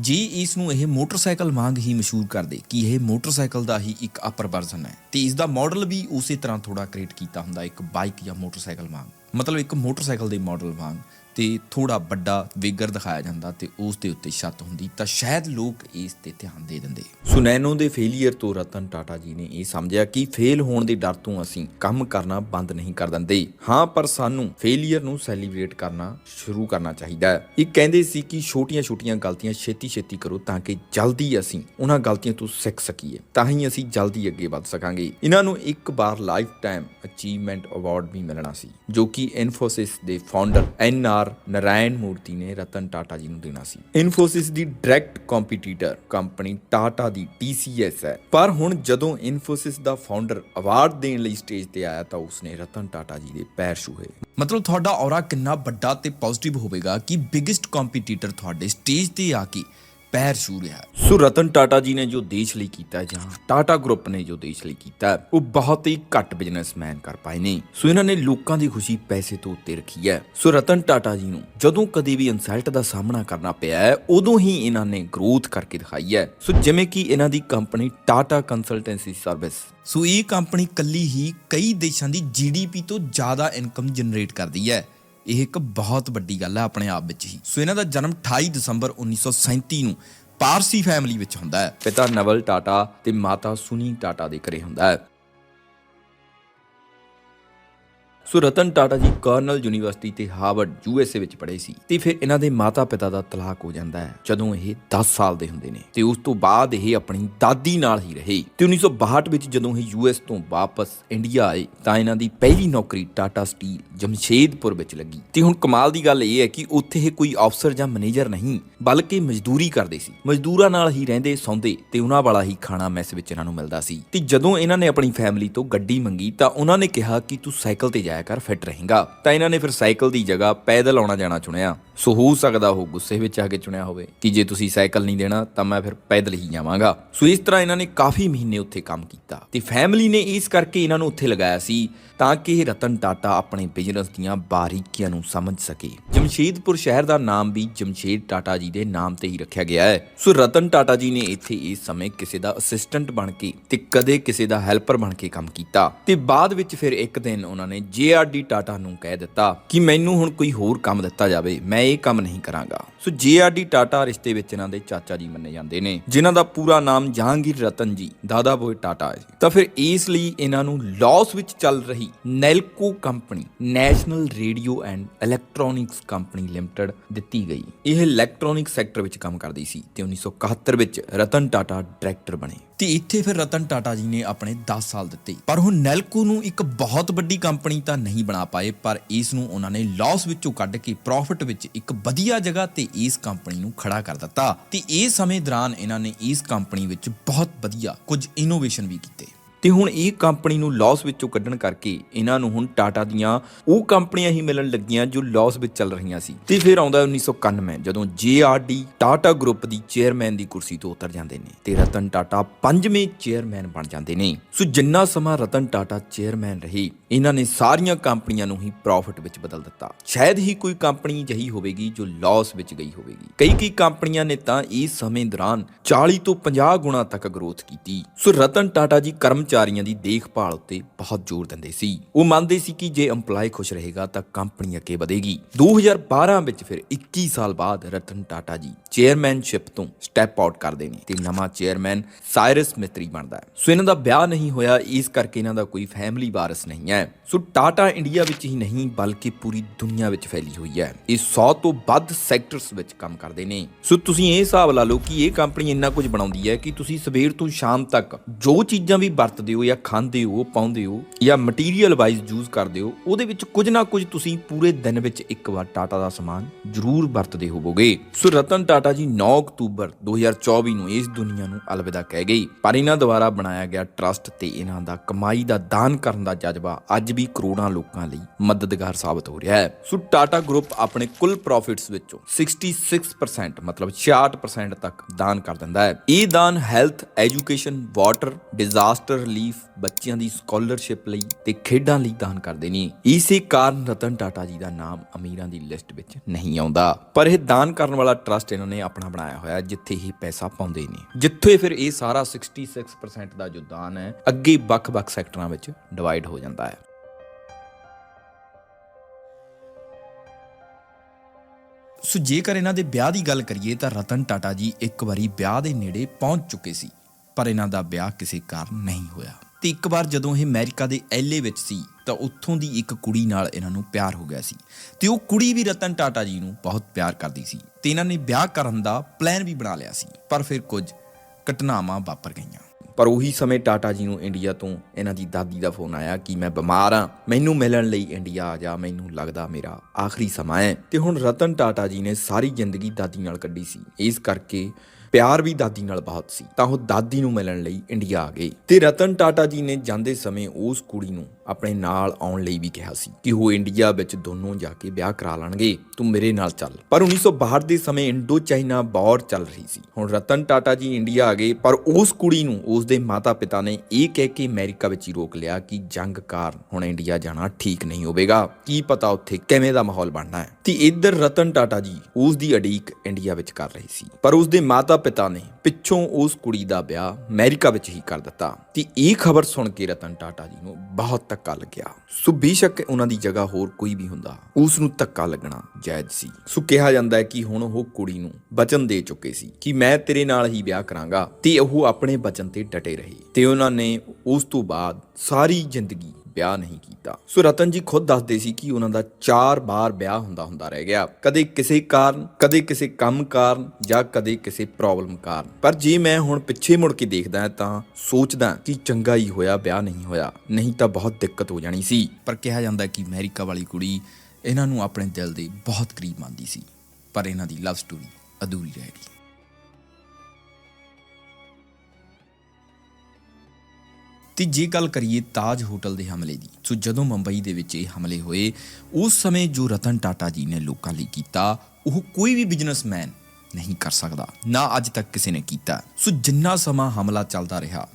ਜੇ, ਇਸ ਨੂੰ ਇਹ ਮੋਟਰਸਾਈਕਲ ਵਾਂਗ ਹੀ ਮਸ਼ਹੂਰ ਕਰਦੇ, ਕਿ ਇਹ ਮੋਟਰਸਾਈਕਲ ਦਾ ਹੀ ਇੱਕ ਅਪਰ ਵਰਜ਼ਨ ਹੈ। ਤੇ ਇਸ ਦਾ ਮਾਡਲ ਵੀ ਉਸੇ ਤਰ੍ਹਾਂ ਥੋੜਾ ਕ੍ਰੀਏਟ ਕੀਤਾ ਹੁੰਦਾ, ਇੱਕ ਬਾਈਕ ਜਾਂ ਮੋਟਰਸਾਈਕਲ ਵਾਂਗ। ਮਤਲਬ ਇੱਕ ਮੋਟਰਸਾਈਕਲ ਦੇ ਮਾਡਲ ਵਾਂਗ। ਤੇ ਥੋੜਾ ਵੱਡਾ ਵਿਗਰ ਦਿਖਾਇਆ ਜਾਂਦਾ ਤੇ ਉਸ ਦੇ ਉੱਤੇ ਛੱਤ ਹੁੰਦੀ, ਤਾਂ ਸ਼ਾਇਦ ਲੋਕ ਇਸ ਤੇ ਧਿਆਨ ਦੇ ਦਿੰਦੇ। ਸੁਨੈਨੋ ਦੇ ਫੇਲਿਅਰ ਤੋਂ ਰਤਨ ਟਾਟਾ ਜੀ ਨੇ ਇਹ ਸਮਝਿਆ ਕਿ ਫੇਲ ਹੋਣ ਦੇ ਡਰ ਤੋਂ ਅਸੀਂ ਕੰਮ ਕਰਨਾ ਬੰਦ ਨਹੀਂ ਕਰ ਦਿੰਦੇ। ਹਾਂ, ਪਰ ਸਾਨੂੰ ਫੇਲਿਅਰ ਨੂੰ ਸੈਲੀਬ੍ਰੇਟ ਕਰਨਾ ਸ਼ੁਰੂ ਕਰਨਾ ਚਾਹੀਦਾ ਹੈ। ਇਹ ਕਹਿੰਦੇ ਸੀ ਕਿ ਛੋਟੀਆਂ-ਛੋਟੀਆਂ ਗਲਤੀਆਂ ਛੇਤੀ-ਛੇਤੀ ਕਰੋ ਤਾਂ ਕਿ ਜਲਦੀ ਅਸੀਂ ਉਹਨਾਂ ਗਲਤੀਆਂ ਤੋਂ ਸਿੱਖ ਸਕੀਏ, ਤਾਂ ਹੀ ਅਸੀਂ ਜਲਦੀ ਅੱਗੇ ਵੱਧ ਸਕਾਂਗੇ। ਇਹਨਾਂ ਨੂੰ ਇੱਕ ਵਾਰ ਲਾਈਫ ਟਾਈਮ ਅਚੀਵਮੈਂਟ ਅਵਾਰਡ ਵੀ ਮਿਲਣਾ ਸੀ, ਜੋ ਕਿ ਇਨਫੋਸਿਸ ਦੇ ਫਾਊਂਡਰ ਐਨ ਆਰ ਨਰਾਇਣ ਮੂਰਤੀ ਨੇ ਰਤਨ ਟਾਟਾ ਜੀ ਨੂੰ ਦੇਣਾ ਸੀ। ਇਨਫੋਸਿਸ ਦੀ ਡਾਇਰੈਕਟ ਕੰਪੀਟੀਟਰ ਕੰਪਨੀ ਟਾਟਾ ਦੀ TCS ਹੈ। ਪਰ ਹੁਣ ਜਦੋਂ ਇਨਫੋਸਿਸ ਦਾ ਫਾਊਂਡਰ ਅਵਾਰਡ ਦੇਣ ਲਈ ਸਟੇਜ ਤੇ ਆਇਆ ਤਾਂ ਉਸਨੇ ਰਤਨ ਟਾਟਾ ਜੀ ਦੇ ਪੈਰ ਛੂਹੇ। ਮਤਲਬ ਤੁਹਾਡਾ ਔਰਾ ਕਿੰਨਾ ਵੱਡਾ ਤੇ ਪੋਜ਼ਿਟਿਵ ਹੋਵੇਗਾ ਕਿ ਬਿਗੇਸਟ ਕੰਪੀਟੀਟਰ ਤੁਹਾਡੇ ਸਟੇਜ ਤੇ ਆ ਕੇ ਪੈਰ ਛੂ ਰਿਹਾ ਹੈ। ਸੋ ਰਤਨ ਟਾਟਾ ਜੀ ਨੇ ਜੋ ਦੇਸ਼ ਲਈ ਕੀਤਾ ਜਾਂ ਟਾਟਾ ਗਰੁੱਪ ਨੇ ਜੋ ਦੇਸ਼ ਲਈ ਕੀਤਾ ਉਹ ਬਹੁਤ ਹੀ ਘੱਟ ਬਿਜ਼ਨਸਮੈਨ ਕਰ ਪਾਏ ਨੇ। ਸੋ ਇਹਨਾਂ ਨੇ ਲੋਕਾਂ ਦੀ ਖੁਸ਼ੀ ਪੈਸੇ ਤੋਂ ਉੱਤੇ ਰੱਖੀ ਹੈ। ਸੋ ਰਤਨ ਟਾਟਾ ਜੀ ਨੂੰ ਜਦੋਂ ਕਦੇ ਵੀ ਇਨਸਲਟ ਦਾ ਸਾਹਮਣਾ ਕਰਨਾ ਪਿਆ ਹੈ, ਉਦੋਂ ਹੀ ਇਹਨਾਂ ਨੇ ਗਰੋਥ ਕਰਕੇ ਦਿਖਾਈ ਹੈ। ਸੋ ਜਿਵੇਂ ਕਿ ਇਹਨਾਂ ਦੀ company Tata consultancy service so ਇਹ ਕੰਪਨੀ ਕੱਲੀ ਹੀ ਕਈ ਦੇਸ਼ਾਂ ਦੀ ਜੀਡੀਪੀ ਤੋਂ ਜ਼ਿਆਦਾ ਇਨਕਮ ਜਨਰੇਟ ਕਰਦੀ ਹੈ। ਇਹ ਇੱਕ ਬਹੁਤ ਵੱਡੀ ਗੱਲ ਹੈ ਆਪਣੇ ਆਪ ਵਿੱਚ ਹੀ। ਸੋ ਇਹਨਾਂ ਦਾ ਜਨਮ 28 ਦਸੰਬਰ 1937 ਨੂੰ ਪਾਰਸੀ ਫੈਮਿਲੀ ਵਿੱਚ ਹੁੰਦਾ ਹੈ। ਪਿਤਾ ਨਵਲ ਟਾਟਾ ਤੇ ਮਾਤਾ ਸੁਨੀ ਟਾਟਾ ਦੇ ਘਰੇ ਹੁੰਦਾ ਹੈ। So Ratan Tata ji Cornell University ਤੇ ਹਾਰਵਰਡ ਯੂਐਸਏ ਵਿੱਚ ਪੜ੍ਹੇ ਸੀ ਤੇ ਫਿਰ ਇਹਨਾਂ ਦੇ ਮਾਤਾ-ਪਿਤਾ ਦਾ ਤਲਾਕ ਹੋ ਜਾਂਦਾ ਹੈ, ਜਦੋਂ ਇਹ 10 ਸਾਲ ਦੇ ਹੁੰਦੇ ਨੇ ਤੇ ਉਸ ਤੋਂ ਬਾਅਦ ਇਹ ਆਪਣੀ ਦਾਦੀ ਨਾਲ ਹੀ ਰਹੇ। ਤੇ 1962 ਵਿੱਚ ਜਦੋਂ ਇਹ ਯੂਐਸ ਤੋਂ ਵਾਪਸ ਇੰਡੀਆ ਆਏ, ਤਾਂ ਇਹਨਾਂ ਦੀ ਪਹਿਲੀ ਨੌਕਰੀ ਟਾਟਾ ਸਟੀਲ ਜਮਸ਼ੇਦਪੁਰ ਵਿੱਚ ਲੱਗੀ। ਤੇ ਹੁਣ ਕਮਾਲ ਦੀ ਗੱਲ ਇਹ ਹੈ ਕਿ ਉੱਥੇ ਇਹ ਕੋਈ ਅਫਸਰ ਜਾਂ ਮੈਨੇਜਰ ਨਹੀਂ, ਬਲਕਿ ਮਜ਼ਦੂਰੀ ਕਰਦੇ ਸੀ। ਮਜ਼ਦੂਰਾਂ ਨਾਲ ਹੀ ਰਹਿੰਦੇ, ਸੌਂਦੇ ਤੇ ਉਹਨਾਂ ਵਾਲਾ ਹੀ ਖਾਣਾ ਮੈਸ ਵਿੱਚ ਇਹਨਾਂ ਨੂੰ ਮਿਲਦਾ ਸੀ। ਤੇ ਜਦੋਂ ਇਹਨਾਂ ਨੇ ਆਪਣੀ ਫੈਮਿਲੀ ਤੋਂ ਗੱਡੀ ਮੰਗੀ, ਤਾਂ ਉਹਨਾਂ ਨੇ ਕਿਹਾ ਕਿ ਤੂੰ ਸਾਈਕਲ ਤੇ ਜਾ ਜਾਇਆ ਕਰ ਫਿੱਟ ਰਹੇਗਾ। ਤਾਂ ਇਹਨਾਂ ਨੇ ਫਿਰ ਸਾਈਕਲ ਦੀ ਜਗ੍ਹਾ ਪੈਦਲ ਆਉਣਾ ਜਾਣਾ ਚੁਣਿਆ। ਸੋ ਹੋ ਸਕਦਾ ਉਹ ਗੁੱਸੇ ਵਿੱਚ ਆ ਕੇ ਚੁਣਿਆ ਹੋਵੇ ਕਿ ਜੇ ਤੁਸੀਂ ਸਾਈਕਲ ਨਹੀਂ ਦੇਣਾ, ਤਾਂ ਮੈਂ ਫਿਰ ਪੈਦਲ ਹੀ ਜਾਵਾਂਗਾ। ਸੋ ਇਸ ਤਰ੍ਹਾਂ ਇਹਨਾਂ ਨੇ ਕਾਫੀ ਮਹੀਨੇ ਉੱਥੇ ਕੰਮ ਕੀਤਾ। ਤੇ ਫੈਮਿਲੀ ਨੇ ਇਸ ਕਰਕੇ ਇਹਨਾਂ ਨੂੰ ਉੱਥੇ ਲਗਾਇਆ ਸੀ ਤਾਂ ਕਿ ਰਤਨ ਟਾਟਾ ਆਪਣੇ ਬਿਜ਼ਨਸ ਦੀਆਂ ਬਾਰੀਕੀਆਂ ਨੂੰ ਸਮਝ ਸਕੇ। ਜਮਸ਼ੇਦਪੁਰ ਸ਼ਹਿਰ ਦਾ ਨਾਮ ਵੀ ਜਮਸ਼ੇਦ ਟਾਟਾ ਜੀ ਦੇ ਨਾਮ ਤੇ ਹੀ ਰੱਖਿਆ ਗਿਆ ਹੈ। ਸੋ ਰਤਨ ਟਾਟਾ ਜੀ ਨੇ ਇੱਥੇ ਇਸ ਸਮੇਂ ਕਿਸੇ ਦਾ ਅਸਿਸਟੈਂਟ ਬਣ ਕੇ ਤੇ ਕਦੇ ਕਿਸੇ ਦਾ ਹੈਲਪਰ ਬਣ ਕੇ ਕੰਮ ਕੀਤਾ। ਤੇ ਬਾਅਦ ਵਿੱਚ ਫਿਰ ਇੱਕ ਦਿਨ ਉਹਨਾਂ ਨੇ ਜੇ ਜੇਆਰਡੀ ਟਾਟਾ ਨੂੰ ਕਹਿ ਦਿੱਤਾ ਕਿ ਮੈਨੂੰ ਹੁਣ ਕੋਈ ਹੋਰ ਕੰਮ ਦਿੱਤਾ ਜਾਵੇ, ਮੈਂ ਇਹ ਕੰਮ ਨਹੀਂ ਕਰਾਂਗਾ। ਸੋ ਜੇਆਰਡੀ ਟਾਟਾ ਰਿਸ਼ਤੇ ਵਿੱਚ ਇਹਨਾਂ ਦੇ ਚਾਚਾ ਜੀ ਮੰਨੇ ਜਾਂਦੇ ਨੇ, ਜਿਨ੍ਹਾਂ ਦਾ ਪੂਰਾ ਨਾਮ ਜਹਾਂਗੀਰ ਰਤਨ ਜੀ, ਦਾਦਾ ਬੋਏ ਟਾਟਾ ਹੈ ਤਾਂ ਫਿਰ ਇਸ ਲਈ ਇਹਨਾਂ ਨੂੰ ਲਾਸ ਵਿੱਚ ਚੱਲ ਰਹੀ Nelco company, national radio and electronics company limited ਦਿੱਤੀ ਗਈ। ਇਹ ਇਲੈਕਟ੍ਰੋਨਿਕ ਸੈਕਟਰ ਵਿੱਚ ਕੰਮ ਕਰਦੀ ਸੀ ਤੇ 1971 ਵਿੱਚ ਰਤਨ ਟਾਟਾ ਡਾਇਰੈਕਟਰ ਬਣੇ। ਤੇ ਇੱਥੇ ਫਿਰ ਰਤਨ ਟਾਟਾ ਜੀ ਨੇ ਆਪਣੇ 10 ਸਾਲ ਦਿੱਤੇ। ਪਰ ਹੁਣ ਨੈਲਕੋ ਨੂੰ ਇੱਕ ਬਹੁਤ ਵੱਡੀ ਕੰਪਨੀ ਤਾਂ ਨਹੀਂ ਬਣਾ ਪਾਏ, ਪਰ ਇਸ ਨੂੰ ਉਹਨਾਂ ਨੇ ਲਾਸ ਵਿੱਚੋਂ ਕੱਢ ਕੇ ਪ੍ਰੋਫਿਟ ਵਿੱਚ ਇੱਕ ਵਧੀਆ ਜਗ੍ਹਾ ਤੇ ਇਸ ਕੰਪਨੀ ਨੂੰ ਖੜਾ ਕਰ ਦਿੱਤਾ। ਤੇ ਇਸ ਸਮੇਂ ਦੌਰਾਨ ਇਹਨਾਂ ਨੇ ਇਸ ਕੰਪਨੀ ਵਿੱਚ ਬਹੁਤ ਵਧੀਆ ਕੁਝ ਇਨੋਵੇਸ਼ਨ ਵੀ ਕੀਤੇ। ਤੇ ਹੁਣ ਇਹ ਕੰਪਨੀ ਨੂੰ ਲਾਸ ਵਿੱਚੋਂ ਕੱਢਣ ਕਰਕੇ ਇਹਨਾਂ ਨੂੰ ਹੁਣ ਟਾਟਾ ਦੀਆਂ ਉਹ ਕੰਪਨੀਆਂ ਹੀ ਮਿਲਣ ਲੱਗੀਆਂ ਜੋ ਲਾਸ ਵਿੱਚ ਚੱਲ ਰਹੀਆਂ ਸੀ। ਤੇ ਫਿਰ ਆਉਂਦਾ 1991 ਜਦੋਂ ਜੀਆਰਡੀ ਟਾਟਾ ਗਰੁੱਪ ਦੀ ਚੇਅਰਮੈਨ ਦੀ ਕੁਰਸੀ ਤੋਂ ਉਤਰ ਜਾਂਦੇ ਨੇ ਤੇ ਰਤਨ ਟਾਟਾ ਪੰਜਵੇਂ ਚੇਅਰਮੈਨ ਬਣ ਜਾਂਦੇ ਨੇ। ਸੋ ਜਿੰਨਾ ਸਮਾਂ ਰਤਨ ਟਾਟਾ ਚੇਅਰਮੈਨ ਰਹੀ, ਇਹਨਾਂ ਨੇ ਸਾਰੀਆਂ ਕੰਪਨੀਆਂ ਨੂੰ ਹੀ ਪ੍ਰੋਫਿਟ ਵਿੱਚ ਬਦਲ ਦਿੱਤਾ। ਸ਼ਾਇਦ ਹੀ ਕੋਈ ਕੰਪਨੀ ਜਹੀ ਹੋਵੇਗੀ ਜੋ ਲਾਸ ਵਿੱਚ ਗਈ ਹੋਵੇਗੀ। ਕਈ ਕਈ ਕੰਪਨੀਆਂ ਨੇ ਤਾਂ ਇਸ ਸਮੇਂ ਦੌਰਾਨ 40 ਤੋਂ 50 ਗੁਣਾ ਤੱਕ ਗਰੋਥ ਕੀਤੀ। ਸੋ ਰਤਨ ਟਾਟਾ ਜੀ ਕਰਮ ਕਰਮਚਾਰੀਆਂ ਦੀ ਦੇਖਭਾਲ ਉੱਤੇ ਬਹੁਤ ਜ਼ੋਰ ਦਿੰਦੇ ਸੀ। ਉਹ ਮੰਨਦੇ ਸੀ ਕਿ ਜੇ EMPLOYE ਖੁਸ਼ ਰਹੇਗਾ ਤਾਂ ਕੰਪਨੀ ਅੱਗੇ ਵਧੇਗੀ। 2012 ਵਿੱਚ ਫਿਰ 21 ਸਾਲ ਬਾਅਦ ਰਤਨ ਟਾਟਾ ਜੀ ਚੇਅਰਮੈਨਸ਼ਿਪ ਤੋਂ ਸਟੈਪ ਆਊਟ ਕਰਦੇ ਨੇ ਤੇ ਨਵਾਂ ਚੇਅਰਮੈਨ ਸਾਇਰਸ ਮਿਸਤਰੀ ਬਣਦਾ ਹੈ। ਸੋ ਇਹਨਾਂ ਦਾ ਵਿਆਹ ਨਹੀਂ ਹੋਇਆ, ਇਸ ਕਰਕੇ ਇਹਨਾਂ ਦਾ ਕੋਈ ਫੈਮਿਲੀ ਵਾਰਸ ਨਹੀਂ ਹੈ। ਸੋ ਟਾਟਾ ਇੰਡੀਆ ਵਿੱਚ ਹੀ ਨਹੀਂ, ਬਲਕਿ ਪੂਰੀ ਦੁਨੀਆ ਵਿੱਚ ਫੈਲੀ ਹੋਈ ਹੈ। ਇਹ 100 ਤੋਂ ਵੱਧ ਸੈਕਟਰਸ ਵਿੱਚ ਕੰਮ ਕਰਦੇ ਨੇ। ਸੋ ਤੁਸੀਂ ਇਹ ਹਿਸਾਬ ਲਾ ਲਓ ਕਿ ਇਹ ਕੰਪਨੀ ਇੰਨਾ ਕੁਝ ਬਣਾਉਂਦੀ ਹੈ ਕਿ ਤੁਸੀਂ ਸਵੇਰ ਤੋਂ ਸ਼ਾਮ ਤੱਕ ਜੋ ਚੀਜ਼ਾਂ ਵੀ ਵਰਤ ਵਰਤਦੇ ਹੋ ਜਾਂ ਖਾਂਦੇ ਹੋ, ਪਾਉਂਦੇ ਹੋ ਜਾਂ ਮਟੀਰੀਅਲ ਵਾਈਜ਼ ਯੂਜ਼ ਕਰਦੇ ਹੋ, ਉਹਦੇ ਵਿੱਚ ਕੁਝ ਨਾ ਕੁਝ ਤੁਸੀਂ ਪੂਰੇ ਦਿਨ ਵਿੱਚ ਇੱਕ ਵਾਰ ਟਾਟਾ ਦਾ ਸਮਾਨ ਜ਼ਰੂਰ ਵਰਤਦੇ ਹੋਵੋਗੇ। ਸੋ ਰਤਨ ਟਾਟਾ ਜੀ 9 ਅਕਤੂਬਰ 2024 ਨੂੰ ਇਸ ਦੁਨੀਆ ਨੂੰ ਅਲਵਿਦਾ ਕਹਿ ਗਈ। ਪਰ ਇਹਨਾਂ ਦੁਆਰਾ ਬਣਾਇਆ ਗਿਆ ਟਰਸਟ ਤੇ ਇਹਨਾਂ ਦਾ ਕਮਾਈ ਦਾ ਦਾਨ ਕਰਨ ਦਾ ਜਜ਼ਬਾ ਅੱਜ ਵੀ ਕਰੋੜਾਂ ਲੋਕਾਂ ਲਈ ਮਦਦਗਾਰ ਸਾਬਤ ਹੋ ਰਿਹਾ ਹੈ। ਸੋ ਟਾਟਾ ਗਰੁੱਪ ਆਪਣੇ ਕੁੱਲ ਪ੍ਰੋਫਿਟਸ ਵਿੱਚੋਂ 66% ਮਤਲਬ 66% ਤੱਕ ਦਾਨ ਕਰ ਦਿੰਦਾ ਹੈ। ਇਹ ਦਾਨ health education water disaster relief ਬੱਚਿਆਂ ਦੀ ਸਕਾਲਰਸ਼ਿਪ ਲਈ ਤੇ ਖੇਡਾਂ ਲਈ ਦਾਨ ਕਰਦੇ ਨੇ। ਇਸੇ ਕਾਰਨ ਰਤਨ ਟਾਟਾ ਜੀ ਦਾ ਨਾਮ ਅਮੀਰਾਂ ਦੀ ਲਿਸਟ ਵਿੱਚ ਨਹੀਂ ਆਉਂਦਾ। ਪਰ ਇਹ ਦਾਨ ਕਰਨ ਵਾਲਾ ਟਰਸਟ ਇਹਨਾਂ ਨੇ ਆਪਣਾ ਬਣਾਇਆ ਹੋਇਆ ਜਿੱਥੇ ਹੀ ਪੈਸਾ ਪਾਉਂਦੇ ਨੇ। ਜਿੱਥੇ ਫਿਰ ਇਹ ਸਾਰਾ 66% ਦਾ ਜੋ ਦਾਨ ਹੈ, ਅੱਗੇ ਵੱਖ-ਵੱਖ ਸੈਕਟਰਾਂ ਵਿੱਚ ਡਿਵਾਈਡ ਹੋ ਜਾਂਦਾ ਹੈ। ਸੋ ਜੇਕਰ ਇਹਨਾਂ ਦੇ ਵਿਆਹ ਦੀ ਗੱਲ ਕਰੀਏ ਤਾਂ ਰਤਨ ਟਾਟਾ ਜੀ ਇੱਕ ਵਾਰੀ ਵਿਆਹ ਦੇ ਨੇੜੇ ਪਹੁੰਚ ਚੁੱਕੇ ਸੀ। ਪਰ ਇਹਨਾਂ ਦਾ ਵਿਆਹ ਕਿਸੇ ਕਾਰਨ ਨਹੀਂ ਹੋਇਆ। ਤੇ ਇੱਕ ਵਾਰ ਜਦੋਂ ਇਹ ਅਮਰੀਕਾ ਦੇ ਐਲਏ ਵਿੱਚ ਸੀ, ਤਾਂ ਉੱਥੋਂ ਦੀ ਇੱਕ ਕੁੜੀ ਨਾਲ ਇਹਨਾਂ ਨੂੰ ਪਿਆਰ ਹੋ ਗਿਆ ਸੀ। ਤੇ ਉਹ ਕੁੜੀ ਵੀ ਰਤਨ ਟਾਟਾ ਜੀ ਨੂੰ ਬਹੁਤ ਪਿਆਰ ਕਰਦੀ ਸੀ। ਤੇ ਇਹਨਾਂ ਨੇ ਵਿਆਹ ਕਰਨ ਦਾ ਪਲਾਨ ਵੀ ਬਣਾ ਲਿਆ ਸੀ, ਪਰ ਫਿਰ ਕੁਝ ਘਟਨਾਵਾਂ ਵਾਪਰ ਗਈਆਂ। ਪਰ ਉਹੀ ਸਮੇਂ ਟਾਟਾ ਜੀ ਨੂੰ ਇੰਡੀਆ ਤੋਂ ਇਹਨਾਂ ਦੀ ਦਾਦੀ ਦਾ ਫੋਨ ਆਇਆ ਕਿ ਮੈਂ ਬਿਮਾਰ ਹਾਂ, ਮੈਨੂੰ ਮਿਲਣ ਲਈ ਇੰਡੀਆ ਆ ਜਾ, ਮੈਨੂੰ ਲੱਗਦਾ ਮੇਰਾ ਆਖਰੀ ਸਮਾਂ ਹੈ। ਤੇ ਹੁਣ ਰਤਨ ਟਾਟਾ ਜੀ ਨੇ ਸਾਰੀ ਜ਼ਿੰਦਗੀ ਦਾਦੀ ਨਾਲ ਕੱਢੀ ਸੀ। ਇਸ ਕਰਕੇ ਪਿਆਰ ਵੀ ਦਾਦੀ ਨਾਲ ਬਹੁਤ ਸੀ, ਤਾਂ ਉਹ ਦਾਦੀ ਨੂੰ ਮਿਲਣ ਲਈ ਇੰਡੀਆ ਆ ਗਏ ਤੇ ਰਤਨ ਟਾਟਾ ਜੀ ਨੇ ਜਾਂਦੇ ਸਮੇਂ ਉਸ ਕੁੜੀ ਨੂੰ ਆਪਣੇ ਨਾਲ ਆਉਣ ਲਈ ਵੀ ਕਿਹਾ ਸੀ ਕਿ ਉਹ ਇੰਡੀਆ ਵਿੱਚ ਦੋਨੋਂ ਜਾ ਕੇ ਵਿਆਹ ਕਰਾ ਲੈਣਗੇ। ਤੂੰ ਮੇਰੇ ਨਾਲ ਚੱਲ। ਪਰ 1962 ਦੇ ਸਮੇਂ ਇੰਡੋ ਚਾਈਨਾ ਵਾਰ ਚੱਲ ਰਹੀ ਸੀ। ਹੁਣ ਰਤਨ ਟਾਟਾ ਜੀ ਇੰਡੀਆ ਆ ਗਏ, ਪਰ ਉਸ ਕੁੜੀ ਨੂੰ, ਉਸ ਦੇ ਮਾਤਾ-ਪਿਤਾ ਨੇ ਇਹ ਕਹਿ ਕੇ ਅਮਰੀਕਾ ਵਿੱਚ ਹੀ ਰੋਕ ਲਿਆ ਕਿ ਜੰਗ ਕਾਰਨ ਹੁਣ ਇੰਡੀਆ ਜਾਣਾ ਠੀਕ ਨਹੀਂ ਹੋਵੇਗਾ। ਕੀ ਪਤਾ ਉੱਥੇ ਕਿਵੇਂ ਦਾ ਮਾਹੌਲ ਬਣਨਾ ਹੈ। ਤੇ ਇੱਧਰ ਰਤਨ ਟਾਟਾ ਜੀ, ਉਸ ਦੀ ਅਡੀਕ ਇੰਡੀਆ ਵਿੱਚ ਕਰ ਰਹੇ ਸੀ। ਪਰ ਉਸ ਦੇ ਮਾਤਾ-ਪਿਤਾ ਨੇ ਪਿੱਛੋਂ ਉਸ ਕੁੜੀ ਦਾ ਵਿਆਹ ਅਮਰੀਕਾ ਵਿੱਚ ਹੀ ਕਰ ਦਿੱਤਾ ਤੇ ਇਹ ਖਬਰ ਸੁਣ ਕੇ ਰਤਨ ਟਾਟਾ ਜੀ ਨੂੰ ਬਹੁਤ ਧੱਕਾ ਲੱਗਿਆ। ਸੋ ਬੇਸ਼ੱਕ ਉਹਨਾਂ ਦੀ ਜਗ੍ਹਾ ਹੋਰ ਕੋਈ ਵੀ ਹੁੰਦਾ, ਉਸ ਨੂੰ ਧੱਕਾ ਲੱਗਣਾ ਜਾਇਜ਼ ਸੀ। ਸੋ ਕਿਹਾ ਜਾਂਦਾ ਹੈ ਕਿ ਹੁਣ ਉਹ ਕੁੜੀ ਨੂੰ ਵਚਨ ਦੇ ਚੁੱਕੇ ਸੀ ਕਿ ਮੈਂ ਤੇਰੇ ਨਾਲ ਹੀ ਵਿਆਹ ਕਰਾਂਗਾ ਤੇ ਉਹ ਆਪਣੇ ਵਚਨ ਤੇ ਡਟੇ ਰਹੇ। ਤੇ ਉਹਨਾਂ ਨੇ ਉਸ ਤੋਂ ਬਾਅਦ ਸਾਰੀ ਜ਼ਿੰਦਗੀ ਵਿਆਹ ਨਹੀਂ ਕੀਤਾ। ਸੋ ਰਤਨ ਜੀ ਖੁਦ ਦੱਸਦੇ ਸੀ ਕਿ ਉਹਨਾਂ ਦਾ ਚਾਰ ਵਾਰ ਵਿਆਹ ਹੁੰਦਾ ਹੁੰਦਾ ਰਹਿ ਗਿਆ। ਕਦੇ ਕਿਸੇ ਕਾਰਨ, ਕਦੇ ਕਿਸੇ ਕੰਮ ਕਾਰਨ ਜਾਂ ਕਦੇ ਕਿਸੇ ਪ੍ਰੋਬਲਮ ਕਾਰਨ। ਪਰ ਜੇ ਮੈਂ ਹੁਣ ਪਿੱਛੇ ਮੁੜ ਕੇ ਦੇਖਦਾ ਤਾਂ ਸੋਚਦਾ ਕਿ ਚੰਗਾ ਹੀ ਹੋਇਆ, ਵਿਆਹ ਨਹੀਂ ਹੋਇਆ। ਨਹੀਂ ਤਾਂ ਬਹੁਤ ਦਿੱਕਤ ਹੋ ਜਾਣੀ ਸੀ। ਪਰ ਕਿਹਾ ਜਾਂਦਾ ਕਿ ਅਮਰੀਕਾ ਵਾਲੀ ਕੁੜੀ ਇਹਨਾਂ ਨੂੰ ਆਪਣੇ ਦਿਲ ਦੇ ਬਹੁਤ ਕਰੀਬ ਮੰਨਦੀ ਸੀ। ਪਰ ਇਹਨਾਂ ਦੀ ਲਵ ਸਟੋਰੀ ਅਧੂਰੀ ਰਹਿ ਗਈ। ਤੇ ਜੇ ਗੱਲ ਕਰੀਏ ਤਾਜ ਹੋਟਲ ਦੇ ਹਮਲੇ ਦੀ, ਸੋ ਜਦੋਂ ਮੁੰਬਈ ਦੇ ਵਿੱਚ ਇਹ ਹਮਲੇ ਹੋਏ, ਉਸ ਸਮੇਂ ਜੋ ਰਤਨ ਟਾਟਾ ਜੀ ਨੇ ਲੋਕਾਂ ਲਈ ਕੀਤਾ, ਉਹ ਕੋਈ ਵੀ ਬਿਜ਼ਨਸਮੈਨ ਨਹੀਂ ਕਰ ਸਕਦਾ, ਨਾ ਅੱਜ ਤੱਕ ਕਿਸੇ ਨੇ ਕੀਤਾ। ਸੋ ਜਿੰਨਾ ਸਮਾਂ ਹਮਲਾ ਚੱਲਦਾ ਰਿਹਾ,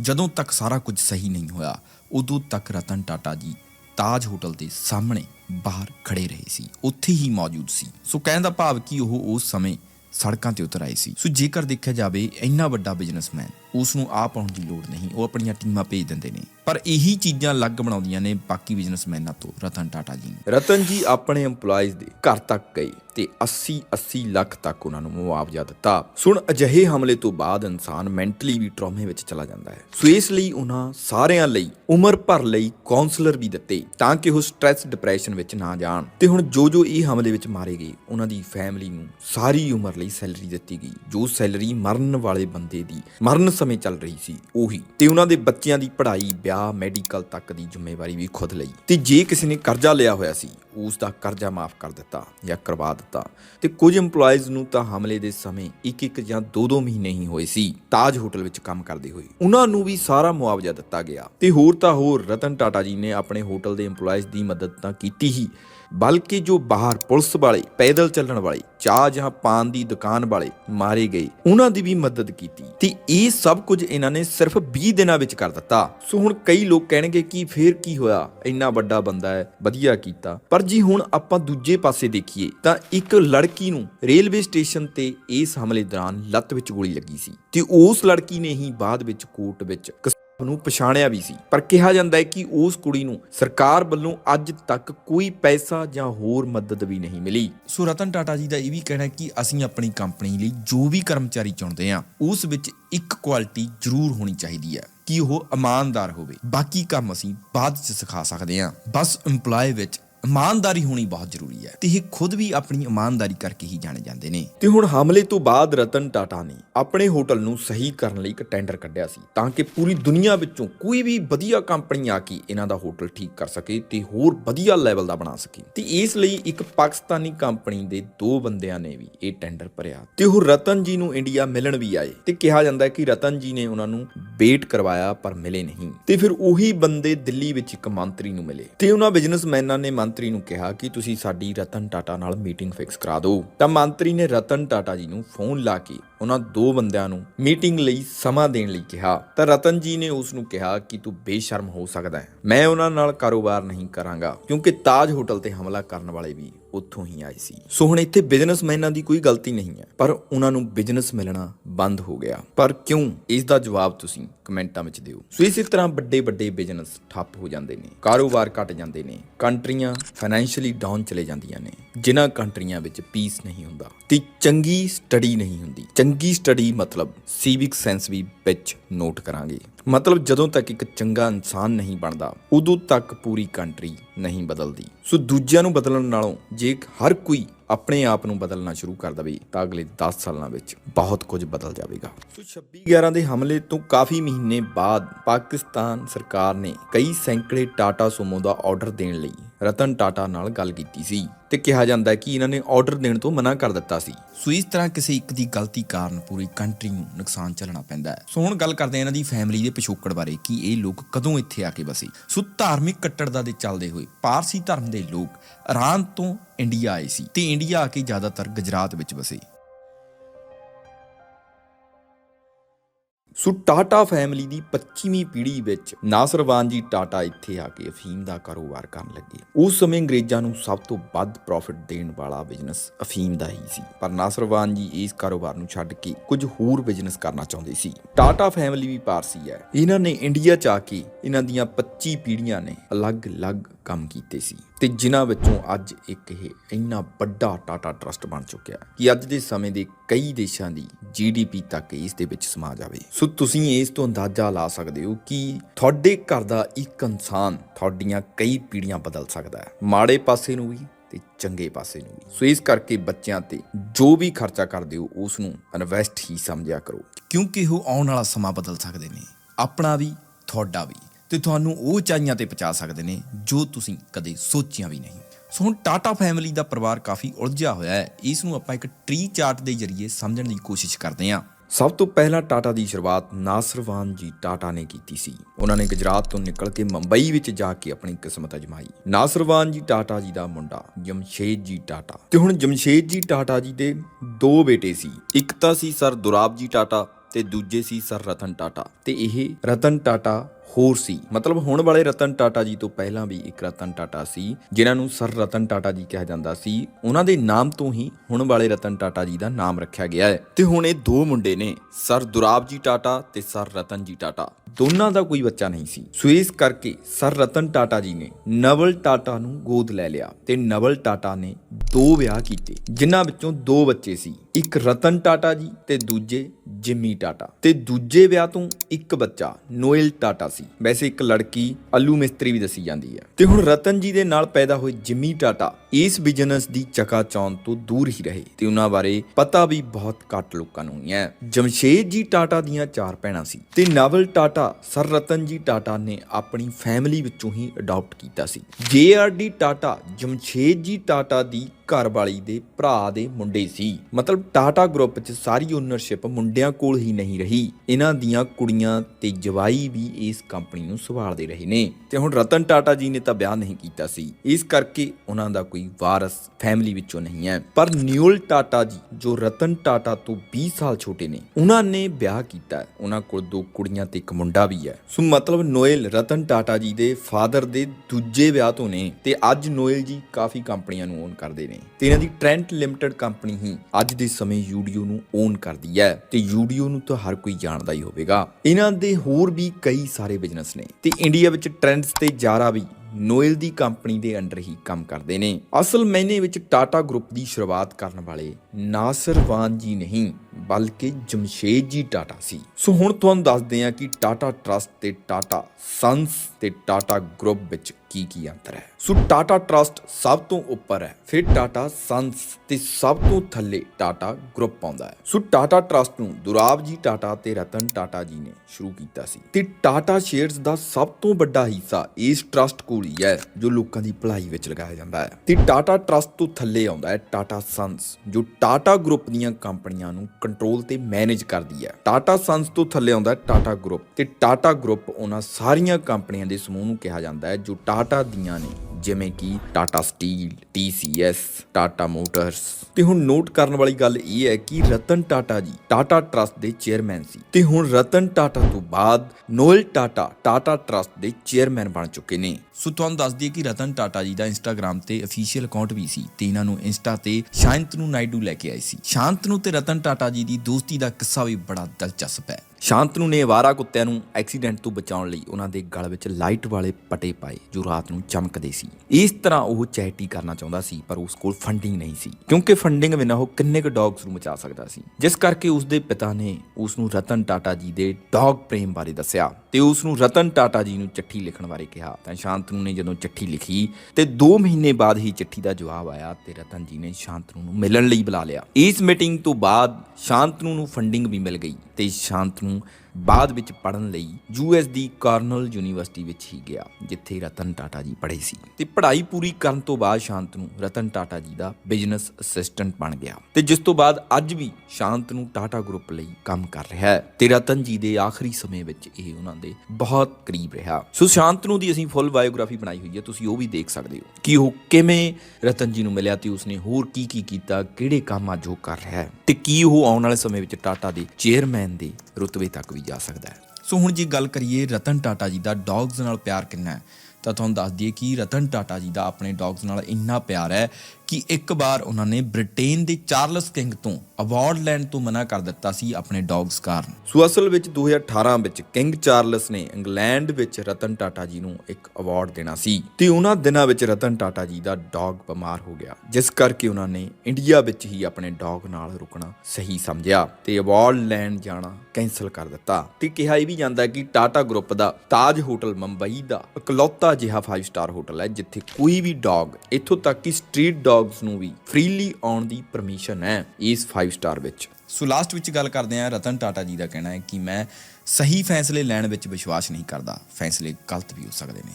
ਜਦੋਂ ਤੱਕ ਸਾਰਾ ਕੁਝ ਸਹੀ ਨਹੀਂ ਹੋਇਆ, ਉਦੋਂ ਤੱਕ ਰਤਨ ਟਾਟਾ ਜੀ ਤਾਜ ਹੋਟਲ ਦੇ ਸਾਹਮਣੇ ਬਾਹਰ ਖੜੇ ਰਹੇ ਸੀ, ਉੱਥੇ ਹੀ ਮੌਜੂਦ ਸੀ। ਸੋ ਕਹਿਣ ਦਾ ਭਾਵ ਕਿ ਉਹ ਉਸ ਸਮੇਂ ਸੜਕਾਂ ਤੇ ਉਤਰ ਆਏ ਸੀ। ਸੋ ਜੇਕਰ ਦੇਖਿਆ ਜਾਵੇ, ਇੰਨਾ ਵੱਡਾ ਬਿਜ਼ਨਸਮੈਨ ਉਸ ਨੂੰ ਆਪ ਆਉਣ ਦੀ ਲੋੜ ਨਹੀਂ। ਉਹ ਆਪਣੀਆਂ ਟੀਮਾਂ ਭੇਜ ਦਿੰਦੇ ਨੇ। ਪਰ ਇਹੀ ਚੀਜ਼ਾਂ ਅਲੱਗ ਬਣਾਉਂਦੀਆਂ ਨੇ ਬਾਕੀ ਬਿਜ਼ਨਸਮੈਨਾਂ ਤੋਂ, ਰਤਨ ਟਾਟਾ ਜੀ ਨੂੰ। ਰਤਨ ਜੀ ਆਪਣੇ EMPLOYEES ਦੇ ਘਰ ਤੱਕ ਗਏ ਤੇ 80 80 ਲੱਖ ਤੱਕ ਉਹਨਾਂ ਨੂੰ ਮੁਆਵਜ਼ਾ ਦਿੱਤਾ। ਸੁਣ, ਅਜਿਹੇ ਹਮਲੇ ਤੋਂ ਬਾਅਦ ਇਨਸਾਨ ਮੈਂਟਲੀ ਵੀ ਟਰਾਮੇ ਵਿੱਚ ਚਲਾ ਜਾਂਦਾ ਹੈ। ਸੋ ਇਸ ਲਈ ਉਹਨਾਂ ਸਾਰਿਆਂ ਲਈ ਉਮਰ ਭਰ ਲਈ ਕਾਉਂਸਲਰ ਵੀ ਦਿੱਤੇ ਤਾਂ ਕਿ ਉਹ ਸਟ੍ਰੈਸ ਡਿਪਰੈਸ਼ਨ ਵਿੱਚ ਨਾ ਜਾਣ। ਤੇ ਹੁਣ ਜੋ ਜੋ ਇਹ ਹਮਲੇ ਵਿੱਚ ਮਾਰੇ ਗਏ, ਉਹਨਾਂ ਦੀ ਫੈਮਿਲੀ ਨੂੰ ਸਾਰੀ ਉਮਰ ਲਈ ਸੈਲਰੀ ਦਿੱਤੀ ਗਈ, ਜੋ ਸੈਲਰੀ ਮਰਨ ਵਾਲੇ ਬੰਦੇ ਦੀ, ਮਰਨ ਸਮੇਂ ਚੱਲ ਰਹੀ ਸੀ, ਉਹੀ। ਤੇ ਉਹਨਾਂ ਦੇ ਬੱਚਿਆਂ ਦੀ ਪੜ੍ਹਾਈ, ਵਿਆਹ ਮੈਡੀਕਲ ਤੱਕ ਦੀ ਜ਼ਿੰਮੇਵਾਰੀ ਵੀ ਖੁਦ ਲਈ। ਤੇ ਜੇ ਕਿਸੇ ਨੇ ਕਰਜ਼ਾ ਲਿਆ ਹੋਇਆ ਸੀ, ਉਸ ਦਾ ਕਰਜ਼ਾ ਮਾਫ ਕਰ ਦਿੱਤਾ ਜਾਂ ਕਰਵਾ ਦਿੱਤਾ। ਤੇ ਕੁਝ EMPLOYEES ਨੂੰ ਤਾਂ ਹਮਲੇ ਦੇ ਸਮੇਂ ਇੱਕ ਇੱਕ ਜਾਂ ਦੋ ਦੋ ਮਹੀਨੇ ਹੀ ਹੋਏ ਸੀ, ਤਾਜ ਹੋਟਲ ਵਿੱਚ ਕੰਮ ਕਰਦੇ ਹੋਏ। ਉਹਨਾਂ ਨੂੰ ਵੀ ਸਾਰਾ ਮੁਆਵਜ਼ਾ ਦਿੱਤਾ ਗਿਆ। ਤੇ ਹੋਰ ਤਾਂ ਹੋਰ, ਰਤਨ ਟਾਟਾ ਜੀ ਨੇ ਆਪਣੇ ਹੋਟਲ ਦੇ EMPLOYEES ਦੀ ਮਦਦ ਤਾਂ ਕੀਤੀ ਹੀ। ਬਲਕਿ ਜੋ ਬਾਹਰ ਪੁਲਿਸ ਵਾਲੇ, ਪੈਦਲ ਚੱਲਣ ਵਾਲੇ, ਚਾਹ ਜਾਂ ਪਾਨ ਦੀ ਦੁਕਾਨ ਵਾਲੇ ਮਾਰੇ ਗਏ, ਉਹਨਾਂ ਦੀ ਵੀ ਮਦਦ ਕੀਤੀ। ਤੇ ਇਹ ਸਭ ਕੁਝ ਇਹਨਾਂ ਨੇ ਸਿਰਫ 20 ਦਿਨਾਂ ਵਿੱਚ ਕਰ ਦਿੱਤਾ। ਸੋ ਹੁਣ ਕਈ ਲੋਕ ਕਹਿਣਗੇ ਕਿ ਫੇਰ ਕੀ ਹੋਇਆ? ਇੰਨਾ ਵੱਡਾ ਬੰਦਾ ਹੈ, ਵਧੀਆ ਕੀਤਾ। ਪਰ ਜੀ ਹੁਣ ਆਪਾਂ ਦੂਜੇ ਪਾਸੇ ਦੇਖੀਏ, ਤਾਂ ਇੱਕ ਲੜਕੀ ਨੂੰ ਰੇਲਵੇ ਸਟੇਸ਼ਨ ਤੇ ਇਸ ਹਮਲੇ ਦੌਰਾਨ ਲੱਤ ਵਿੱਚ ਗੋਲੀ ਲੱਗੀ ਸੀ। ਤੇ ਉਸ ਲੜਕੀ ਨੇ ਹੀ ਬਾਅਦ ਵਿੱਚ ਕੋਰਟ ਵਿੱਚ ਕਸ- ਨੂੰ ਪਛਾਣਿਆ ਵੀ ਸੀ। ਪਰ ਕਿਹਾ ਜਾਂਦਾ ਹੈ ਕਿ ਉਸ ਕੁੜੀ ਨੂੰ ਸਰਕਾਰ ਵੱਲੋਂ ਅੱਜ ਤੱਕ ਕੋਈ ਪੈਸਾ ਜਾਂ ਹੋਰ ਮਦਦ ਵੀ ਨਹੀਂ ਮਿਲੀ। ਸੋ ਰਤਨ ਟਾਟਾ ਜੀ ਦਾ ਇਹ ਵੀ ਕਹਿਣਾ ਕਿ ਅਸੀਂ ਆਪਣੀ ਕੰਪਨੀ ਲਈ ਜੋ ਵੀ ਕਰਮਚਾਰੀ ਚੁਣਦੇ ਹਾਂ, ਉਸ ਵਿੱਚ ਇੱਕ ਕੁਆਲਿਟੀ ਜ਼ਰੂਰ ਹੋਣੀ ਚਾਹੀਦੀ ਹੈ ਕਿ ਉਹ ਇਮਾਨਦਾਰ ਹੋਵੇ। ਬਾਕੀ ਕੰਮ ਅਸੀਂ ਬਾਅਦ ਚ ਸਿਖਾ ਸਕਦੇ ਹਾਂ। ਬਸ EMPLOYE ਵਿੱਚ ਇਮਾਨਦਾਰੀ ਹੋਣੀ ਬਹੁਤ ਜ਼ਰੂਰੀ ਹੈ ਤੇ ਇਹ ਖੁਦ ਵੀ ਆਪਣੀ ਇਮਾਨਦਾਰੀ ਕਰਕੇ ਹੀ ਜਾਣੇ ਜਾਂਦੇ ਨੇ। ਤੇ ਹੁਣ ਹਮਲੇ ਤੋਂ ਬਾਅਦ ਰਤਨ ਟਾਟਾ ਨੇ ਆਪਣੇ ਹੋਟਲ ਨੂੰ ਸਹੀ ਕਰਨ ਲਈ ਇੱਕ ਟੈਂਡਰ ਕੱਢਿਆ ਸੀ ਤਾਂ ਕਿ ਪੂਰੀ ਦੁਨੀਆ ਵਿੱਚੋਂ ਕੋਈ ਵੀ ਵਧੀਆ ਕੰਪਨੀ ਆ ਕੇ ਇਹਨਾਂ ਦਾ ਹੋਟਲ ਠੀਕ ਕਰ ਸਕੇ ਤੇ ਹੋਰ ਵਧੀਆ ਲੈਵਲ ਦਾ ਬਣਾ ਸਕੇ। ਤੇ ਇਸ ਲਈ ਇੱਕ ਪਾਕਿਸਤਾਨੀ ਕੰਪਨੀ ਦੇ ਦੋ ਬੰਦਿਆਂ ਨੇ ਵੀ ਇਹ ਟੈਂਡਰ ਭਰਿਆ। ਤੇ ਉਹ ਰਤਨ ਜੀ ਨੂੰ ਇੰਡੀਆ ਮਿਲਣ ਵੀ ਆਏ ਤੇ ਕਿਹਾ ਜਾਂਦਾ ਹੈ ਕਿ ਰਤਨ ਜੀ ਨੇ ਉਹਨਾਂ ਨੂੰ ਵੇਟ ਕਰਵਾਇਆ ਪਰ ਮਿਲੇ ਨਹੀਂ। ਤੇ ਫਿਰ ਉਹੀ ਬੰਦੇ ਦਿੱਲੀ ਵਿੱਚ ਇੱਕ ਮੰਤਰੀ ਨੂੰ ਮਿਲੇ। ਤੇ ਉਹਨਾਂ ਬਿਜ਼ਨਸਮੈਨਾਂ ਨੇ ਮੰਤਰੀ ਨੂੰ ਕਿਹਾ ਕਿ ਤੁਸੀਂ ਸਾਡੀ ਰਤਨ ਟਾਟਾ ਨਾਲ ਮੀਟਿੰਗ ਫਿਕਸ ਕਰਾ ਦਿਓ। ਤਾਂ ਮੰਤਰੀ ਨੇ ਰਤਨ ਟਾਟਾ ਜੀ ਨੂੰ ਫੋਨ ਲਾ ਕੇ ਉਹਨਾਂ ਦੋ ਬੰਦਿਆਂ ਨੂੰ ਮੀਟਿੰਗ ਲਈ ਸਮਾਂ ਦੇਣ ਲਈ ਕਿਹਾ। ਤਾਂ ਰਤਨ ਜੀ ਨੇ ਉਸ ਨੂੰ ਕਿਹਾ ਕਿ ਤੂੰ ਬੇਸ਼ਰਮ ਹੋ ਸਕਦਾ ਹੈ। ਮੈਂ ਉਹਨਾਂ ਨਾਲ ਕਾਰੋਬਾਰ ਨਹੀਂ ਕਰਾਂਗਾ, ਕਿਉਂਕਿ ਤਾਜ ਹੋਟਲ ਤੇ ਹਮਲਾ ਕਰਨ ਵਾਲੇ ਵੀ ਉੱਥੋਂ ਹੀ ਆਏ ਸੀ। ਸੋ ਹੁਣ ਇੱਥੇ ਬਿਜ਼ਨਸਮੈਨਾਂ ਦੀ ਕੋਈ ਗਲਤੀ ਨਹੀਂ ਹੈ, ਪਰ ਉਹਨਾਂ ਨੂੰ ਬਿਜ਼ਨਸ ਮਿਲਣਾ ਬੰਦ ਹੋ ਗਿਆ। ਪਰ ਕਿਉਂ? ਇਸ ਦਾ ਜਵਾਬ ਤੁਸੀਂ ਕਮੈਂਟਾਂ ਵਿੱਚ ਦਿਓ। ਸੋ ਇਸੇ ਤਰ੍ਹਾਂ ਵੱਡੇ ਵੱਡੇ ਬਿਜ਼ਨਸ ਠੱਪ ਹੋ ਜਾਂਦੇ ਨੇ, ਕਾਰੋਬਾਰ ਘਟ ਜਾਂਦੇ ਨੇ, ਕੰਟਰੀਆਂ ਫਾਈਨੈਂਸ਼ੀਅਲੀ ਡਾਊਨ ਚਲੇ ਜਾਂਦੀਆਂ ਨੇ। ਜਿਨ੍ਹਾਂ ਕੰਟਰੀਆਂ ਵਿੱਚ ਪੀਸ ਨਹੀਂ ਹੁੰਦਾ, ਤੇ ਚੰਗੀ ਸਟੱਡੀ ਨਹੀਂ ਹੁੰਦੀ। ਚੰਗੀ ਸਟੱਡੀ ਮਤਲਬ ਸਿਵਿਕ ਸੈਂਸ ਵੀ ਵਿੱਚ ਨੋਟ ਕਰਾਂਗੇ। ਮਤਲਬ ਜਦੋਂ ਤੱਕ ਇੱਕ ਚੰਗਾ ਇਨਸਾਨ ਨਹੀਂ ਬਣਦਾ, ਉਦੋਂ ਤੱਕ ਪੂਰੀ ਕੰਟਰੀ ਨਹੀਂ ਬਦਲਦੀ। ਸੋ ਦੂਜਿਆਂ ਨੂੰ ਬਦਲਣ ਨਾਲੋਂ ਜੇ ਹਰ ਕੋਈ ਆਪਣੇ ਆਪ ਨੂੰ ਬਦਲਣਾ ਸ਼ੁਰੂ ਕਰ ਦਵੇ, ਤਾਂ ਅਗਲੇ 10 ਸਾਲਾਂ ਵਿੱਚ ਬਹੁਤ ਕੁਝ ਬਦਲ ਜਾਵੇਗਾ। ਸੋ 26 11 ਦੇ ਹਮਲੇ ਤੋਂ ਕਾਫੀ ਮਹੀਨੇ ਬਾਅਦ ਪਾਕਿਸਤਾਨ ਸਰਕਾਰ ਨੇ ਕਈ ਸੈਂਕੜੇ ਟਾਟਾ ਸੂਮੋ ਦਾ ਆਰਡਰ ਦੇਣ ਲਈ ਰਤਨ ਟਾਟਾ ਨਾਲ ਗੱਲ ਕੀਤੀ ਸੀ ਤੇ ਕਿਹਾ ਜਾਂਦਾ ਹੈ ਕਿ ਇਹਨਾਂ ਨੇ ਆਰਡਰ ਦੇਣ ਤੋਂ ਮਨਾ ਕਰ ਦਿੱਤਾ ਸੀ। ਸੋ ਇਸ ਤਰ੍ਹਾਂ ਕਿਸੇ ਇੱਕ ਦੀ ਗਲਤੀ ਕਾਰਨ ਪੂਰੀ ਕੰਟਰੀ ਨੂੰ ਨੁਕਸਾਨ ਝੱਲਣਾ ਪੈਂਦਾ ਹੈ। ਸੋ ਹੁਣ ਗੱਲ ਕਰਦੇ ਹਾਂ ਇਹਨਾਂ ਦੀ ਫੈਮਿਲੀ ਦੇ ਪਿਛੋਕੜ ਬਾਰੇ ਕਿ ਇਹ ਲੋਕ ਕਦੋਂ ਇੱਥੇ ਆ ਕੇ ਵਸੇ। ਸੋ ਧਾਰਮਿਕ ਕੱਟੜਤਾ ਦੇ ਚੱਲਦੇ ਹੋਏ ਪਾਰਸੀ ਧਰਮ ਦੇ ਲੋਕ ਇਰਾਨ ਤੋਂ ਇੰਡੀਆ ਆਏ ਸੀ ਤੇ ਇੰਡੀਆ ਆ ਕੇ ਜ਼ਿਆਦਾਤਰ ਗੁਜਰਾਤ ਵਿੱਚ ਵਸੇ। ਸੋ ਟਾਟਾ ਫੈਮਿਲੀ ਦੀ 25ਵੀਂ ਪੀੜ੍ਹੀ ਵਿੱਚ ਨਾਸਰਵਾਨ ਜੀ ਟਾਟਾ ਇੱਥੇ ਆ ਕੇ ਅਫੀਮ ਦਾ ਕਾਰੋਬਾਰ ਕਰਨ ਲੱਗੇ। ਉਸ ਸਮੇਂ ਅੰਗਰੇਜ਼ਾਂ ਨੂੰ ਸਭ ਤੋਂ ਵੱਧ ਪ੍ਰੋਫਿਟ ਦੇਣ ਵਾਲਾ ਬਿਜ਼ਨਸ ਅਫੀਮ ਦਾ ਹੀ ਸੀ। ਪਰ ਨਾਸਰਵਾਨ ਜੀ ਇਸ ਕਾਰੋਬਾਰ ਨੂੰ ਛੱਡ ਕੇ ਕੁਝ ਹੋਰ ਬਿਜ਼ਨਸ ਕਰਨਾ ਚਾਹੁੰਦੇ ਸੀ। ਟਾਟਾ ਫੈਮਿਲੀ ਵੀ ਪਾਰਸੀ ਹੈ। ਇਹਨਾਂ ਨੇ ਇੰਡੀਆ ਚ ਆ ਕੇ ਇਹਨਾਂ ਦੀਆਂ 25 ਪੀੜ੍ਹੀਆਂ ਨੇ ਅਲੱਗ-ਅਲੱਗ ਕੰਮ ਕੀਤੇ ਸੀ। ਤੇ ਜਿਨ੍ਹਾਂ ਵਿੱਚੋਂ ਅੱਜ ਇੱਕ ਇਹ ਇੰਨਾ ਵੱਡਾ ਟਾਟਾ ਟਰਸਟ ਬਣ ਚੁੱਕਿਆ ਕਿ ਅੱਜ ਦੇ ਸਮੇਂ ਦੇ ਕਈ ਦੇਸ਼ਾਂ ਦੀ ਜੀਡੀਪੀ ਤੱਕ ਇਸ ਦੇ ਵਿੱਚ ਸਮਾ ਜਾਵੇ। ਸੋ ਤੁਸੀਂ ਇਸ ਤੋਂ ਅੰਦਾਜ਼ਾ ਲਾ ਸਕਦੇ ਹੋ ਕਿ ਤੁਹਾਡੇ ਘਰ ਦਾ ਇੱਕ ਇਨਸਾਨ ਤੁਹਾਡੀਆਂ ਕਈ ਪੀੜ੍ਹੀਆਂ ਬਦਲ ਸਕਦਾ ਹੈ। ਮਾੜੇ ਪਾਸੇ ਨੂੰ ਵੀ ਤੇ ਚੰਗੇ ਪਾਸੇ ਨੂੰ ਵੀ। ਸੋ ਇਸ ਕਰਕੇ ਬੱਚਿਆਂ ਤੇ ਜੋ ਵੀ ਖਰਚਾ ਕਰਦੇ ਹੋ, ਉਸ ਨੂੰ ਇਨਵੈਸਟ ਹੀ ਸਮਝਿਆ ਕਰੋ। ਕਿਉਂਕਿ ਉਹ ਆਉਣ ਵਾਲਾ ਸਮਾਂ ਬਦਲ ਸਕਦੇ ਨੇ। ਆਪਣਾ ਵੀ, ਤੁਹਾਡਾ ਵੀ। ਤੇ ਤੁਹਾਨੂੰ ਉਹ ਚਾਈਆਂ ਤੇ ਪਹੁੰਚਾ ਸਕਦੇ ਨੇ ਜੋ ਤੁਸੀਂ ਕਦੇ ਸੋਚਿਆ ਵੀ ਨਹੀਂ। ਸੋ ਹੁਣ ਟਾਟਾ ਫੈਮਿਲੀ ਦਾ ਪਰਿਵਾਰ ਕਾਫੀ ਉਲਝਿਆ ਹੋਇਆ ਹੈ। ਇਸ ਨੂੰ ਆਪਾਂ ਇੱਕ ਟ੍ਰੀ ਚਾਰਟ ਦੇ ਜ਼ਰੀਏ ਸਮਝਣ ਦੀ ਕੋਸ਼ਿਸ਼ ਕਰਦੇ ਹਾਂ। ਸਭ ਤੋਂ ਪਹਿਲਾਂ ਟਾਟਾ ਦੀ ਸ਼ੁਰੂਆਤ ਨਾਸਰਵਾਨ ਜੀ ਟਾਟਾ ਨੇ ਕੀਤੀ ਸੀ। ਉਹਨਾਂ ਨੇ ਗੁਜਰਾਤ ਤੋਂ ਨਿਕਲ ਕੇ ਮੁੰਬਈ ਵਿੱਚ ਜਾ ਕੇ ਆਪਣੀ ਕਿਸਮਤ ਅਜਮਾਈ। ਨਾਸਰਵਾਨ ਜੀ ਟਾਟਾ ਜੀ ਦਾ ਮੁੰਡਾ ਜਮਸ਼ੇਦ ਜੀ ਟਾਟਾ ਤੇ ਹੁਣ ਜਮਸ਼ੇਦ ਜੀ ਟਾਟਾ ਜੀ ਦੇ ਦੋ ਬੇਟੇ ਸੀ। ਇੱਕ ਤਾਂ ਸੀ ਸਰ ਦੁਰਾਬ ਜੀ ਟਾਟਾ ਤੇ ਦੂਜੇ ਸੀ ਸਰ ਰਤਨ ਟਾਟਾ ਤੇ ਇਹ ਰਤਨ ਟਾਟਾ ਹੋਰ ਸੀ। ਮਤਲਬ ਹੁਣ ਵਾਲੇ ਰਤਨ ਟਾਟਾ ਜੀ ਤੋਂ ਪਹਿਲਾਂ ਵੀ ਇੱਕ ਰਤਨ ਟਾਟਾ ਸੀ, ਜਿਨ੍ਹਾਂ ਨੂੰ ਸਰ ਰਤਨ ਟਾਟਾ ਜੀ ਕਿਹਾ ਜਾਂਦਾ ਸੀ। ਉਹਨਾਂ ਦੇ ਨਾਮ ਤੋਂ ਹੀ ਹੁਣ ਵਾਲੇ ਰਤਨ ਟਾਟਾ ਜੀ ਦਾ ਨਾਮ ਰੱਖਿਆ ਗਿਆ ਹੈ। ਤੇ ਹੁਣ ਇਹ ਦੋ ਮੁੰਡੇ ਨੇ, ਸਰ ਦੁਰਾਬ ਜੀ ਟਾਟਾ ਤੇ ਸਰ ਰਤਨ ਜੀ ਟਾਟਾ। ਦੋਨਾਂ ਦਾ ਕੋਈ ਬੱਚਾ ਨਹੀਂ ਸੀ। ਸੋ ਇਸ ਕਰਕੇ ਸਰ ਰਤਨ ਟਾਟਾ ਜੀ ਨੇ ਨਵਲ ਟਾਟਾ ਨੂੰ ਗੋਦ ਲੈ ਲਿਆ ਤੇ ਨਵਲ ਟਾਟਾ ਨੇ ਦੋ ਵਿਆਹ ਕੀਤੇ, ਜਿਨ੍ਹਾਂ ਵਿੱਚੋਂ ਦੋ ਬੱਚੇ ਸੀ। ਇੱਕ ਰਤਨ ਟਾਟਾ ਜੀ ਤੇ ਦੂਜੇ ਜਿਮੀ ਟਾਟਾ। ਤੇ ਦੂਜੇ ਵਿਆਹ ਤੋਂ ਇੱਕ ਬੱਚਾ ਨੋਇਲ ਟਾਟਾ ਸੀ। ਵੈਸੇ ਇੱਕ ਲੜਕੀ, ਅਲੂ ਮਿਸਤਰੀ ਵੀ ਦੱਸੀ ਜਾਂਦੀ ਹੈ। ਤੇ ਹੁਣ ਰਤਨ ਜੀ ਦੇ ਨਾਲ ਪੈਦਾ ਹੋਏ ਜਿਮੀ ਟਾਟਾ ਇਸ ਬਿਜ਼ਨਸ ਦੀ ਚਕਾ ਚਕਾਚੌਂਧ ਤੋਂ ਦੂਰ ਹੀ ਰਹੇ ਤੇ ਉਹਨਾਂ ਬਾਰੇ ਪਤਾ ਵੀ ਬਹੁਤ ਘੱਟ ਲੋਕਾਂ ਨੂੰ ਹੈ ਜਮਸ਼ੇਦ ਜੀ ਟਾਟਾ ਦੀਆਂ ਚਾਰ ਭੈਣਾਂ ਸੀ ਤੇ ਨਵਲ ਟਾਟਾ ਸਰ ਰਤਨ ਜੀ ਟਾਟਾ ਨੇ ਆਪਣੀ ਫੈਮਿਲੀ ਵਿੱਚੋਂ ਹੀ ਅਡਾਪਟ ਕੀਤਾ ਸੀ। ਜੇਆਰਡੀ ਟਾਟਾ ਜਮਸ਼ੇਦ ਜੀ ਟਾਟਾ ਦੀ ਘਰਵਾਲੀ ਦੇ ਭਰਾ ਦੇ ਮੁੰਡੇ ਸੀ। ਮਤਲਬ ਟਾਟਾ ਗਰੁੱਪ 'ਚ ਸਾਰੀ ਓਨਰਸ਼ਿਪ ਮੁੰਡਿਆਂ ਕੋਲ ਹੀ ਨਹੀਂ ਰਹੀ। ਇਹਨਾਂ ਦੀਆਂ ਕੁੜੀਆਂ ਤੇ ਜਵਾਈ ਵੀ ਇਸ ਕੰਪਨੀ ਨੂੰ ਸੰਭਾਲਦੇ ਰਹੇ ਨੇ। ਤੇ ਹੁਣ ਰਤਨ ਟਾਟਾ ਜੀ ਨੇ ਤਾਂ ਵਿਆਹ ਨਹੀਂ ਕੀਤਾ ਸੀ। ਇਸ ਕਰਕੇ ਉਹਨਾਂ ਦਾ ਕੋਈ ਵਾਰਸ ਫੈਮਿਲੀ ਵਿੱਚੋਂ ਨਹੀਂ ਹੈ। ਪਰ ਨਿਊਲ ਟਾਟਾ ਜੀ, ਜੋ ਰਤਨ ਟਾਟਾ ਤੋਂ 20 ਸਾਲ ਛੋਟੇ ਨੇ, ਉਹਨਾਂ ਨੇ ਵਿਆਹ ਕੀਤਾ ਉਹਨਾਂ ਕੋਲ ਦੋ ਕੁੜੀਆਂ ਤੇ ਇੱਕ ਮੁੰਡਾ ਵੀ ਹੈ। ਸੋ ਮਤਲਬ ਨੋਇਲ ਰਤਨ ਟਾਟਾ ਜੀ ਦੇ ਫਾਦਰ ਦੇ ਦੂਜੇ ਵਿਆਹ ਤੋਂ ਨੇ ਤੇ ਅੱਜ ਨੋਇਲ ਜੀ ਕਾਫੀ ਕੰਪਨੀਆਂ ਨੂੰ ਓਨ ਕਰਦੇ ਨੇ। ਤੇ ਇਹਨਾਂ ਦੀ ਟ੍ਰੈਂਟ ਲਿਮਟਿਡ ਕੰਪਨੀ ਹੀ ਅੱਜ ਦੇ ਸਮੇਂ ਯੂਡੀਓ ਨੂੰ ਓਨ ਕਰਦੀ ਹੈ। ਤੇ ਯੂਡੀਓ ਨੂੰ ਤਾਂ ਹਰ ਕੋਈ ਜਾਣਦਾ ਹੀ ਹੋਵੇਗਾ। ਇਹਨਾਂ ਦੇ ਹੋਰ ਵੀ ਕਈ ਸਾਰੇ ਬਿਜ਼ਨਸ ਨੇ। ਤੇ ਇੰਡੀਆ ਵਿੱਚ ਟ੍ਰੈਂਡਸ ਤੇ ਜਾਰਾ ਵੀ ਨੋਇਲ ਦੀ ਕੰਪਨੀ ਦੇ ਅੰਡਰ ਹੀ ਕੰਮ ਕਰਦੇ ਨੇ। ਅਸਲ ਮੈਨੇ ਵਿੱਚ ਟਾਟਾ ਗਰੁੱਪ ਦੀ ਸ਼ੁਰੂਆਤ ਕਰਨ ਵਾਲੇ ਨਾਸਰ ਵਾਨ ਜੀ ਨਹੀਂ। ਬਲਕਿ ਜਮਸ਼ੇਦ ਜੀ ਟਾਟਾ ਸੀ। ਸੋ ਹੁਣ ਤੁਹਾਨੂੰ ਦੱਸਦੇ ਹਾਂ ਕਿ ਟਾਟਾ ਟਰਸਟ ਤੇ ਟਾਟਾ ਸੰਸ ਤੇ ਟਾਟਾ ਗਰੁੱਪ ਵਿੱਚ ਕੀ ਕੀ ਅੰਤਰ ਹੈ। ਸੋ ਟਾਟਾ ਟਰਸਟ ਸਭ ਤੋਂ ਉੱਪਰ ਹੈ, ਫਿਰ ਟਾਟਾ ਸੰਸ ਤੇ ਸਭ ਤੋਂ ਥੱਲੇ ਟਾਟਾ ਗਰੁੱਪ ਆਉਂਦਾ ਹੈ। ਸੋ ਟਾਟਾ ਟਰਸਟ ਨੂੰ ਦੁਰਾਬ ਜੀ ਟਾਟਾ ਤੇ ਰਤਨ ਟਾਟਾ ਜੀ ਨੇ ਸ਼ੁਰੂ ਕੀਤਾ ਸੀ। ਤੇ ਟਾਟਾ ਸ਼ੇਅਰਸ ਦਾ ਸਭ ਤੋਂ ਵੱਡਾ ਹਿੱਸਾ ਇਸ ਟਰਸਟ ਕੋਲ ਹੀ ਹੈ, ਜੋ ਲੋਕਾਂ ਦੀ ਭਲਾਈ ਵਿੱਚ ਲਗਾਇਆ ਜਾਂਦਾ ਹੈ। ਤੇ ਟਾਟਾ ਟਰਸਟ ਤੋਂ ਥੱਲੇ ਆਉਂਦਾ ਹੈ ਟਾਟਾ ਸੰਸ, ਜੋ ਟਾਟਾ ਗਰੁੱਪ ਦੀਆਂ ਕੰਪਨੀਆਂ ਨੂੰ ਕੰਟਰੋਲ ਤੇ ਮੈਨੇਜ ਕਰਦੀ ਹੈ ਟਾਟਾ ਸੰਸ ਤੋਂ ਥੱਲੇ ਆਉਂਦਾ ਟਾਟਾ ਗਰੁੱਪ ਤੇ ਟਾਟਾ ਗਰੁੱਪ ਉਹਨਾਂ ਸਾਰੀਆਂ ਕੰਪਨੀਆਂ ਦੇ ਸਮੂਹ ਨੂੰ ਕਿਹਾ ਜਾਂਦਾ ਹੈ ਜੋ ਟਾਟਾ ਦੀਆਂ ਨੇ। ਜਿਵੇਂ ਕਿ Tata steel TCS Tata motors ਤੇ ਹੁਣ ਨੋਟ ਕਰਨ ਵਾਲੀ ਗੱਲ ਇਹ ਹੈ ਕਿ ਰਤਨ ਟਾਟਾ ਜੀ ਟਾਟਾ ਟਰਸਟ ਦੇ ਚੇਅਰਮੈਨ ਸੀ। ਤੇ ਹੁਣ ਰਤਨ ਟਾਟਾ ਤੋਂ ਬਾਅਦ ਨੋਇਲ ਟਾਟਾ ਟਾਟਾ ਟਰਸਟ ਦੇ ਚੇਅਰਮੈਨ ਬਣ ਚੁੱਕੇ ਨੇ। ਸੋ ਤੁਹਾਨੂੰ ਦੱਸ ਦਈਏ ਕਿ ਰਤਨ ਟਾਟਾ ਜੀ ਦਾ ਇੰਸਟਾਗ੍ਰam ਤੇ ਅਫੀਸ਼ੀਅਲ ਅਕਾਊਂਟ ਵੀ ਸੀ ਤੇ ਇਹਨਾਂ ਨੂੰ ਇੰਸਟਾ ਤੇ ਸ਼ਾਂਤਨੂ ਨਾਇਡੂ ਲੈ ਕੇ ਆਏ ਸੀ। ਸ਼ਾਂਤਨੂ ਤੇ ਰਤਨ ਟਾਟਾ ਜੀ ਦੀ ਦੋਸਤੀ ਦਾ ਕਿੱਸਾ ਵੀ ਬੜਾ ਦਿਲਚਸਪ ਹੈ। ਸ਼ਾਂਤਨੂ ਨੇ ਆਵਾਰਾ ਕੁੱਤਿਆਂ ਨੂੰ ਐਕਸੀਡੈਂਟ ਤੋਂ ਬਚਾਉਣ ਲਈ ਉਹਨਾਂ ਦੇ ਗਲ ਵਿੱਚ ਲਾਈਟ ਵਾਲੇ ਪਟੇ ਪਾਏ, ਜੋ ਰਾਤ ਨੂੰ ਚਮਕਦੇ ਸੀ। ਇਸ ਤਰ੍ਹਾਂ ਉਹ ਚੈਰਿਟੀ ਕਰਨਾ ਚਾਹੁੰਦਾ ਸੀ, ਪਰ ਉਸ ਕੋਲ ਫੰਡਿੰਗ ਨਹੀਂ ਸੀ, ਕਿਉਂਕਿ ਫੰਡਿੰਗ ਬਿਨਾਂ ਉਹ ਕਿੰਨੇ ਕੁ ਡੌਗਸ ਨੂੰ ਬਚਾ ਸਕਦਾ ਸੀ। ਜਿਸ ਕਰਕੇ ਉਸ ਦੇ ਪਿਤਾ ਨੇ ਉਸ ਨੂੰ ਰਤਨ ਟਾਟਾ ਜੀ ਦੇ ਡੌਗ ਪ੍ਰੇਮ ਬਾਰੇ ਦੱਸਿਆ ਤੇ ਉਸ ਨੂੰ ਰਤਨ ਟਾਟਾ ਜੀ ਨੂੰ ਚਿੱਠੀ ਲਿਖਣ ਬਾਰੇ ਕਿਹਾ। ਤਾਂ ਸ਼ਾਂਤਨੂ ਨੇ ਜਦੋਂ ਚਿੱਠੀ ਲਿਖੀ ਤੇ 2 ਮਹੀਨੇ ਬਾਅਦ ਹੀ ਚਿੱਠੀ ਦਾ ਜਵਾਬ ਆਇਆ ਤੇ ਰਤਨ ਜੀ ਨੇ ਸ਼ਾਂਤਨੂ ਨੂੰ ਮਿਲਣ ਲਈ ਬੁਲਾ ਲਿਆ। ਇਸ ਮੀਟਿੰਗ ਤੋਂ ਬਾਅਦ ਸ਼ਾਂਤਨੂ ਨੂੰ ਫੰਡਿੰਗ ਵੀ ਮਿਲ ਗਈ ਤੇ ਸ਼ਾਂਤਨੂ um ਬਾਅਦ ਵਿੱਚ ਪੜਨ ਲਈ ਯੂਐਸ ਦੀ ਕਾਰਨਲ ਯੂਨੀਵਰਸਿਟੀ ਵਿੱਚ ਹੀ ਗਿਆ, ਜਿੱਥੇ ਰਤਨ ਟਾਟਾ ਜੀ ਪੜ੍ਹੇ ਸੀ। ਤੇ ਪੜ੍ਹਾਈ ਪੂਰੀ ਕਰਨ ਤੋਂ ਬਾਅਦ ਸ਼ਾਂਤਨੂ ਰਤਨ ਟਾਟਾ ਜੀ ਦਾ ਬਿਜ਼ਨਸ ਅਸਿਸਟੈਂਟ ਬਣ ਗਿਆ। ਤੇ ਜਿਸ ਤੋਂ ਬਾਅਦ ਅੱਜ ਵੀ ਸ਼ਾਂਤਨੂ ਟਾਟਾ ਗਰੁੱਪ ਲਈ ਕੰਮ ਕਰ ਰਿਹਾ ਹੈ। ਤੇ ਰਤਨ ਜੀ ਦੇ ਆਖਰੀ ਸਮੇਂ ਵਿੱਚ ਇਹ ਉਹਨਾਂ ਦੇ ਬਹੁਤ ਕਰੀਬ ਰਿਹਾ। ਸੋ ਸ਼ਾਂਤਨੂ ਦੀ ਅਸੀਂ ਫੁੱਲ ਬਾਇਓਗ੍ਰਾਫੀ ਬਣਾਈ ਹੋਈ ਹੈ, ਤੁਸੀਂ ਉਹ ਵੀ ਦੇਖ ਸਕਦੇ ਹੋ ਕਿ ਉਹ ਕਿਵੇਂ ਰਤਨ ਜੀ ਨੂੰ ਮਿਲਿਆ ਤੇ ਉਸਨੇ ਹੋਰ ਕੀ ਕੀ ਕੀਤਾ, ਕਿਹੜੇ ਕੰਮ ਅੱਜ ਉਹ ਕਰ ਰਿਹਾ ਹੈ। ਤੇ ਕੀ ਉਹ ਆਉਣ ਵਾਲੇ ਸਮੇਂ ਵਿੱਚ ਟਾਟਾ ਦੇ ਚੇਅਰਮੈਨ ਦੇ ਰੁਤਬੇ ਤੱਕ ਵੀ ਜਾ ਸਕਦਾ ਹੈ। ਸੋ ਹੁਣ ਜੇ ਗੱਲ ਕਰੀਏ ਰਤਨ ਟਾਟਾ ਜੀ ਦਾ ਡੌਗਸ ਨਾਲ ਪਿਆਰ ਕਿੰਨਾ ਹੈ? ਤਾਂ ਤੁਹਾਨੂੰ ਦੱਸ ਦਈਏ ਕਿ ਰਤਨ ਟਾਟਾ ਜੀ ਦਾ ਆਪਣੇ ਡੌਗਸ ਨਾਲ ਇੰਨਾ ਪਿਆਰ ਹੈ ਕਿ ਇੱਕ ਵਾਰ ਉਹਨਾਂ ਨੇ ਬ੍ਰਿਟੇਨ ਦੇ ਚਾਰਲਸ ਕਿੰਗ ਤੋਂ ਅਵਾਰਡ ਲੈਣ ਤੋਂ ਮਨਾ ਕਰ ਦਿੱਤਾ ਸੀ ਆਪਣੇ ਡੌਗਸ ਕਾਰਨ। ਸੋ ਅਸਲ ਵਿੱਚ 2018 ਵਿੱਚ ਕਿੰਗ ਚਾਰਲਸ ਨੇ ਇੰਗਲੈਂਡ ਵਿੱਚ ਰਤਨ ਟਾਟਾ ਜੀ ਨੂੰ ਇੱਕ ਅਵਾਰਡ ਦੇਣਾ ਸੀ ਤੇ ਉਹਨਾਂ ਦਿਨਾਂ ਵਿੱਚ ਰਤਨ ਟਾਟਾ ਜੀ ਦਾ ਡੌਗ ਬਿਮਾਰ ਹੋ ਗਿਆ, ਜਿਸ ਕਰਕੇ ਉਹਨਾਂ ਨੇ ਇੰਡੀਆ ਵਿੱਚ ਹੀ ਆਪਣੇ ਡੌਗ ਨਾਲ ਰੁਕਣਾ ਸਹੀ ਸਮਝਿਆ ਤੇ ਅਵਾਰਡ ਲੈਣ ਜਾਣਾ ਕੈਨਸਲ ਕਰ ਦਿੱਤਾ। ਤੇ ਕਿਹਾ ਇਹ ਵੀ ਜਾਂਦਾ ਹੈ ਕਿ ਟਾਟਾ ਗਰੁੱਪ ਦਾ ਤਾਜ ਹੋਟਲ ਮੁੰਬਈ ਦਾ ਇਕਲੌਤਾ ਜਿਹਾ 5 ਸਟਾਰ ਹੋਟਲ ਹੈ, ਜਿੱਥੇ ਕੋਈ ਵੀ ਡੌਗ ਇੱਥੋਂ ਤੱਕ ਕਿ ਸਟਰੀਟ ਡੌਗਸ ਨੂੰ ਵੀ ਫ੍ਰੀਲੀ ਆਉਣ ਦੀ ਪਰਮਿਸ਼ਨ ਹੈ ਇਸ 5 ਸਟਾਰ ਵਿੱਚ। ਸੋ ਲਾਸਟ ਵਿੱਚ ਗੱਲ ਕਰਦੇ ਹਾਂ, ਰਤਨ ਟਾਟਾ ਜੀ ਦਾ ਕਹਿਣਾ ਹੈ ਕਿ ਮੈਂ ਸਹੀ ਫੈਸਲੇ ਲੈਣ ਵਿੱਚ ਵਿਸ਼ਵਾਸ ਨਹੀਂ ਕਰਦਾ। ਫੈਸਲੇ ਗਲਤ ਵੀ ਹੋ ਸਕਦੇ ਨੇ।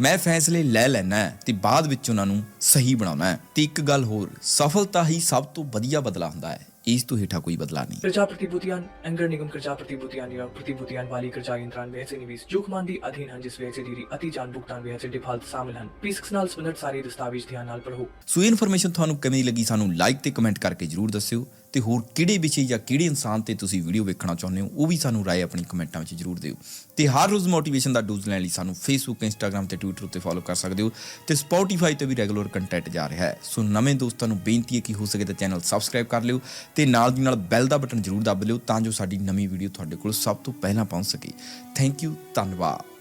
ਮੈਂ ਫੈਸਲੇ ਲੈ ਲੈਣਾ ਹੈ ਤੇ ਬਾਅਦ ਵਿੱਚ ਉਹਨਾਂ ਨੂੰ ਸਹੀ ਬਣਾਉਣਾ ਹੈ। ਤੇ ਇੱਕ ਗੱਲ ਹੋਰ, ਸਫਲਤਾ ਹੀ ਸਭ ਤੋਂ ਵਧੀਆ ਬਦਲਾ ਹੁੰਦਾ ਹੈ। ਇਸ ਤੋਂ ਹੇਠਾਂ ਕੋਈ ਬਦਲਾ ਨਹੀਂ कर्जा प्रतिभूतियां अंगर निगम कर्जा प्रतिभूतियां या प्रतिभूतियां वाली कर्जा यंत्रान ਵੇਚ ਨਿਵੇਸ਼ ਜੋਖਮਾਨ ਦੀ ਅਧੀਨ ਹਨ ਜਿਸ ਵਿੱਚ ਜਿਹੜੀ ਅਤੀ ਜਾਨ ਭੁਗਤਾਨ ਵਿੱਚ ਡਿਫਾਲਟ ਸ਼ਾਮਿਲ ਹਨ ਪੀਸਕਸ ਨਾਲ ਸੰਬੰਧਿਤ ਸਾਰੇ ਦਸਤਾਵੇਜ਼ ਧਿਆਨ ਨਾਲ ਪੜ੍ਹੋ ਸੋ ਇਹ ਇਨਫੋਰਮੇਸ਼ਨ ਤੁਹਾਨੂੰ ਕਿਵੇਂ ਲੱਗੀ ਸਾਨੂੰ ਲਾਈਕ ਤੇ ਕਮੈਂਟ ਕਰਕੇ ਜਰੂਰ ਦੱਸਿਓ ਤੇ ਹੋਰ ਕਿਹੜੇ ਵਿਸ਼ੇ ਜਾਂ ਕਿਹੜੇ ਇਨਸਾਨ ਤੇ ਤੁਸੀਂ ਵੀਡੀਓ ਵੇਖਣਾ ਚਾਹੁੰਦੇ ਹੋ, ਉਹ ਵੀ ਸਾਨੂੰ ਰਾਏ ਆਪਣੀ ਕਮੈਂਟਾਂ ਵਿੱਚ ਜਰੂਰ ਦਿਓ। ਤੇ ਹਰ ਰੋਜ਼ ਮੋਟੀਵੇਸ਼ਨ ਦਾ ਡੋਜ਼ ਲੈਣ ਲਈ ਸਾਨੂੰ ਫੇਸਬੁੱਕ ਇੰਸਟਾਗ੍ਰam ਤੇ ਟਵਿੱਟਰ ਉੱਤੇ ਫੋਲੋ ਕਰ ਸਕਦੇ ਹੋ ਤੇ ਸਪੋਟੀਫਾਈ ਤੇ ਵੀ ਰੈਗੂਲਰ ਕੰਟੈਂਟ ਜਾ ਰਿਹਾ ਹੈ। ਸੋ ਨਵੇਂ ਦੋਸਤਾਂ ਨੂੰ ਬੇਨਤੀ ਹੈ ਕਿ ਹੋ ਸਕੇ ਤਾਂ ਚੈਨਲ ਸਬਸਕ੍ਰਾਈਬ ਕਰ ਲਿਓ ਤੇ ਨਾਲ ਦੀ ਨਾਲ ਬੈਲ ਦਾ ਬਟਨ ਜਰੂਰ ਦੱਬ ਲਿਓ ਤਾਂ ਜੋ ਸਾਡੀ ਨਵੀਂ ਵੀਡੀਓ ਤੁਹਾਡੇ ਕੋਲ ਸਭ ਤੋਂ ਪਹਿਲਾਂ ਪਹੁੰਚ ਸਕੇ। ਥੈਂਕ ਯੂ ਧੰਨਵਾਦ।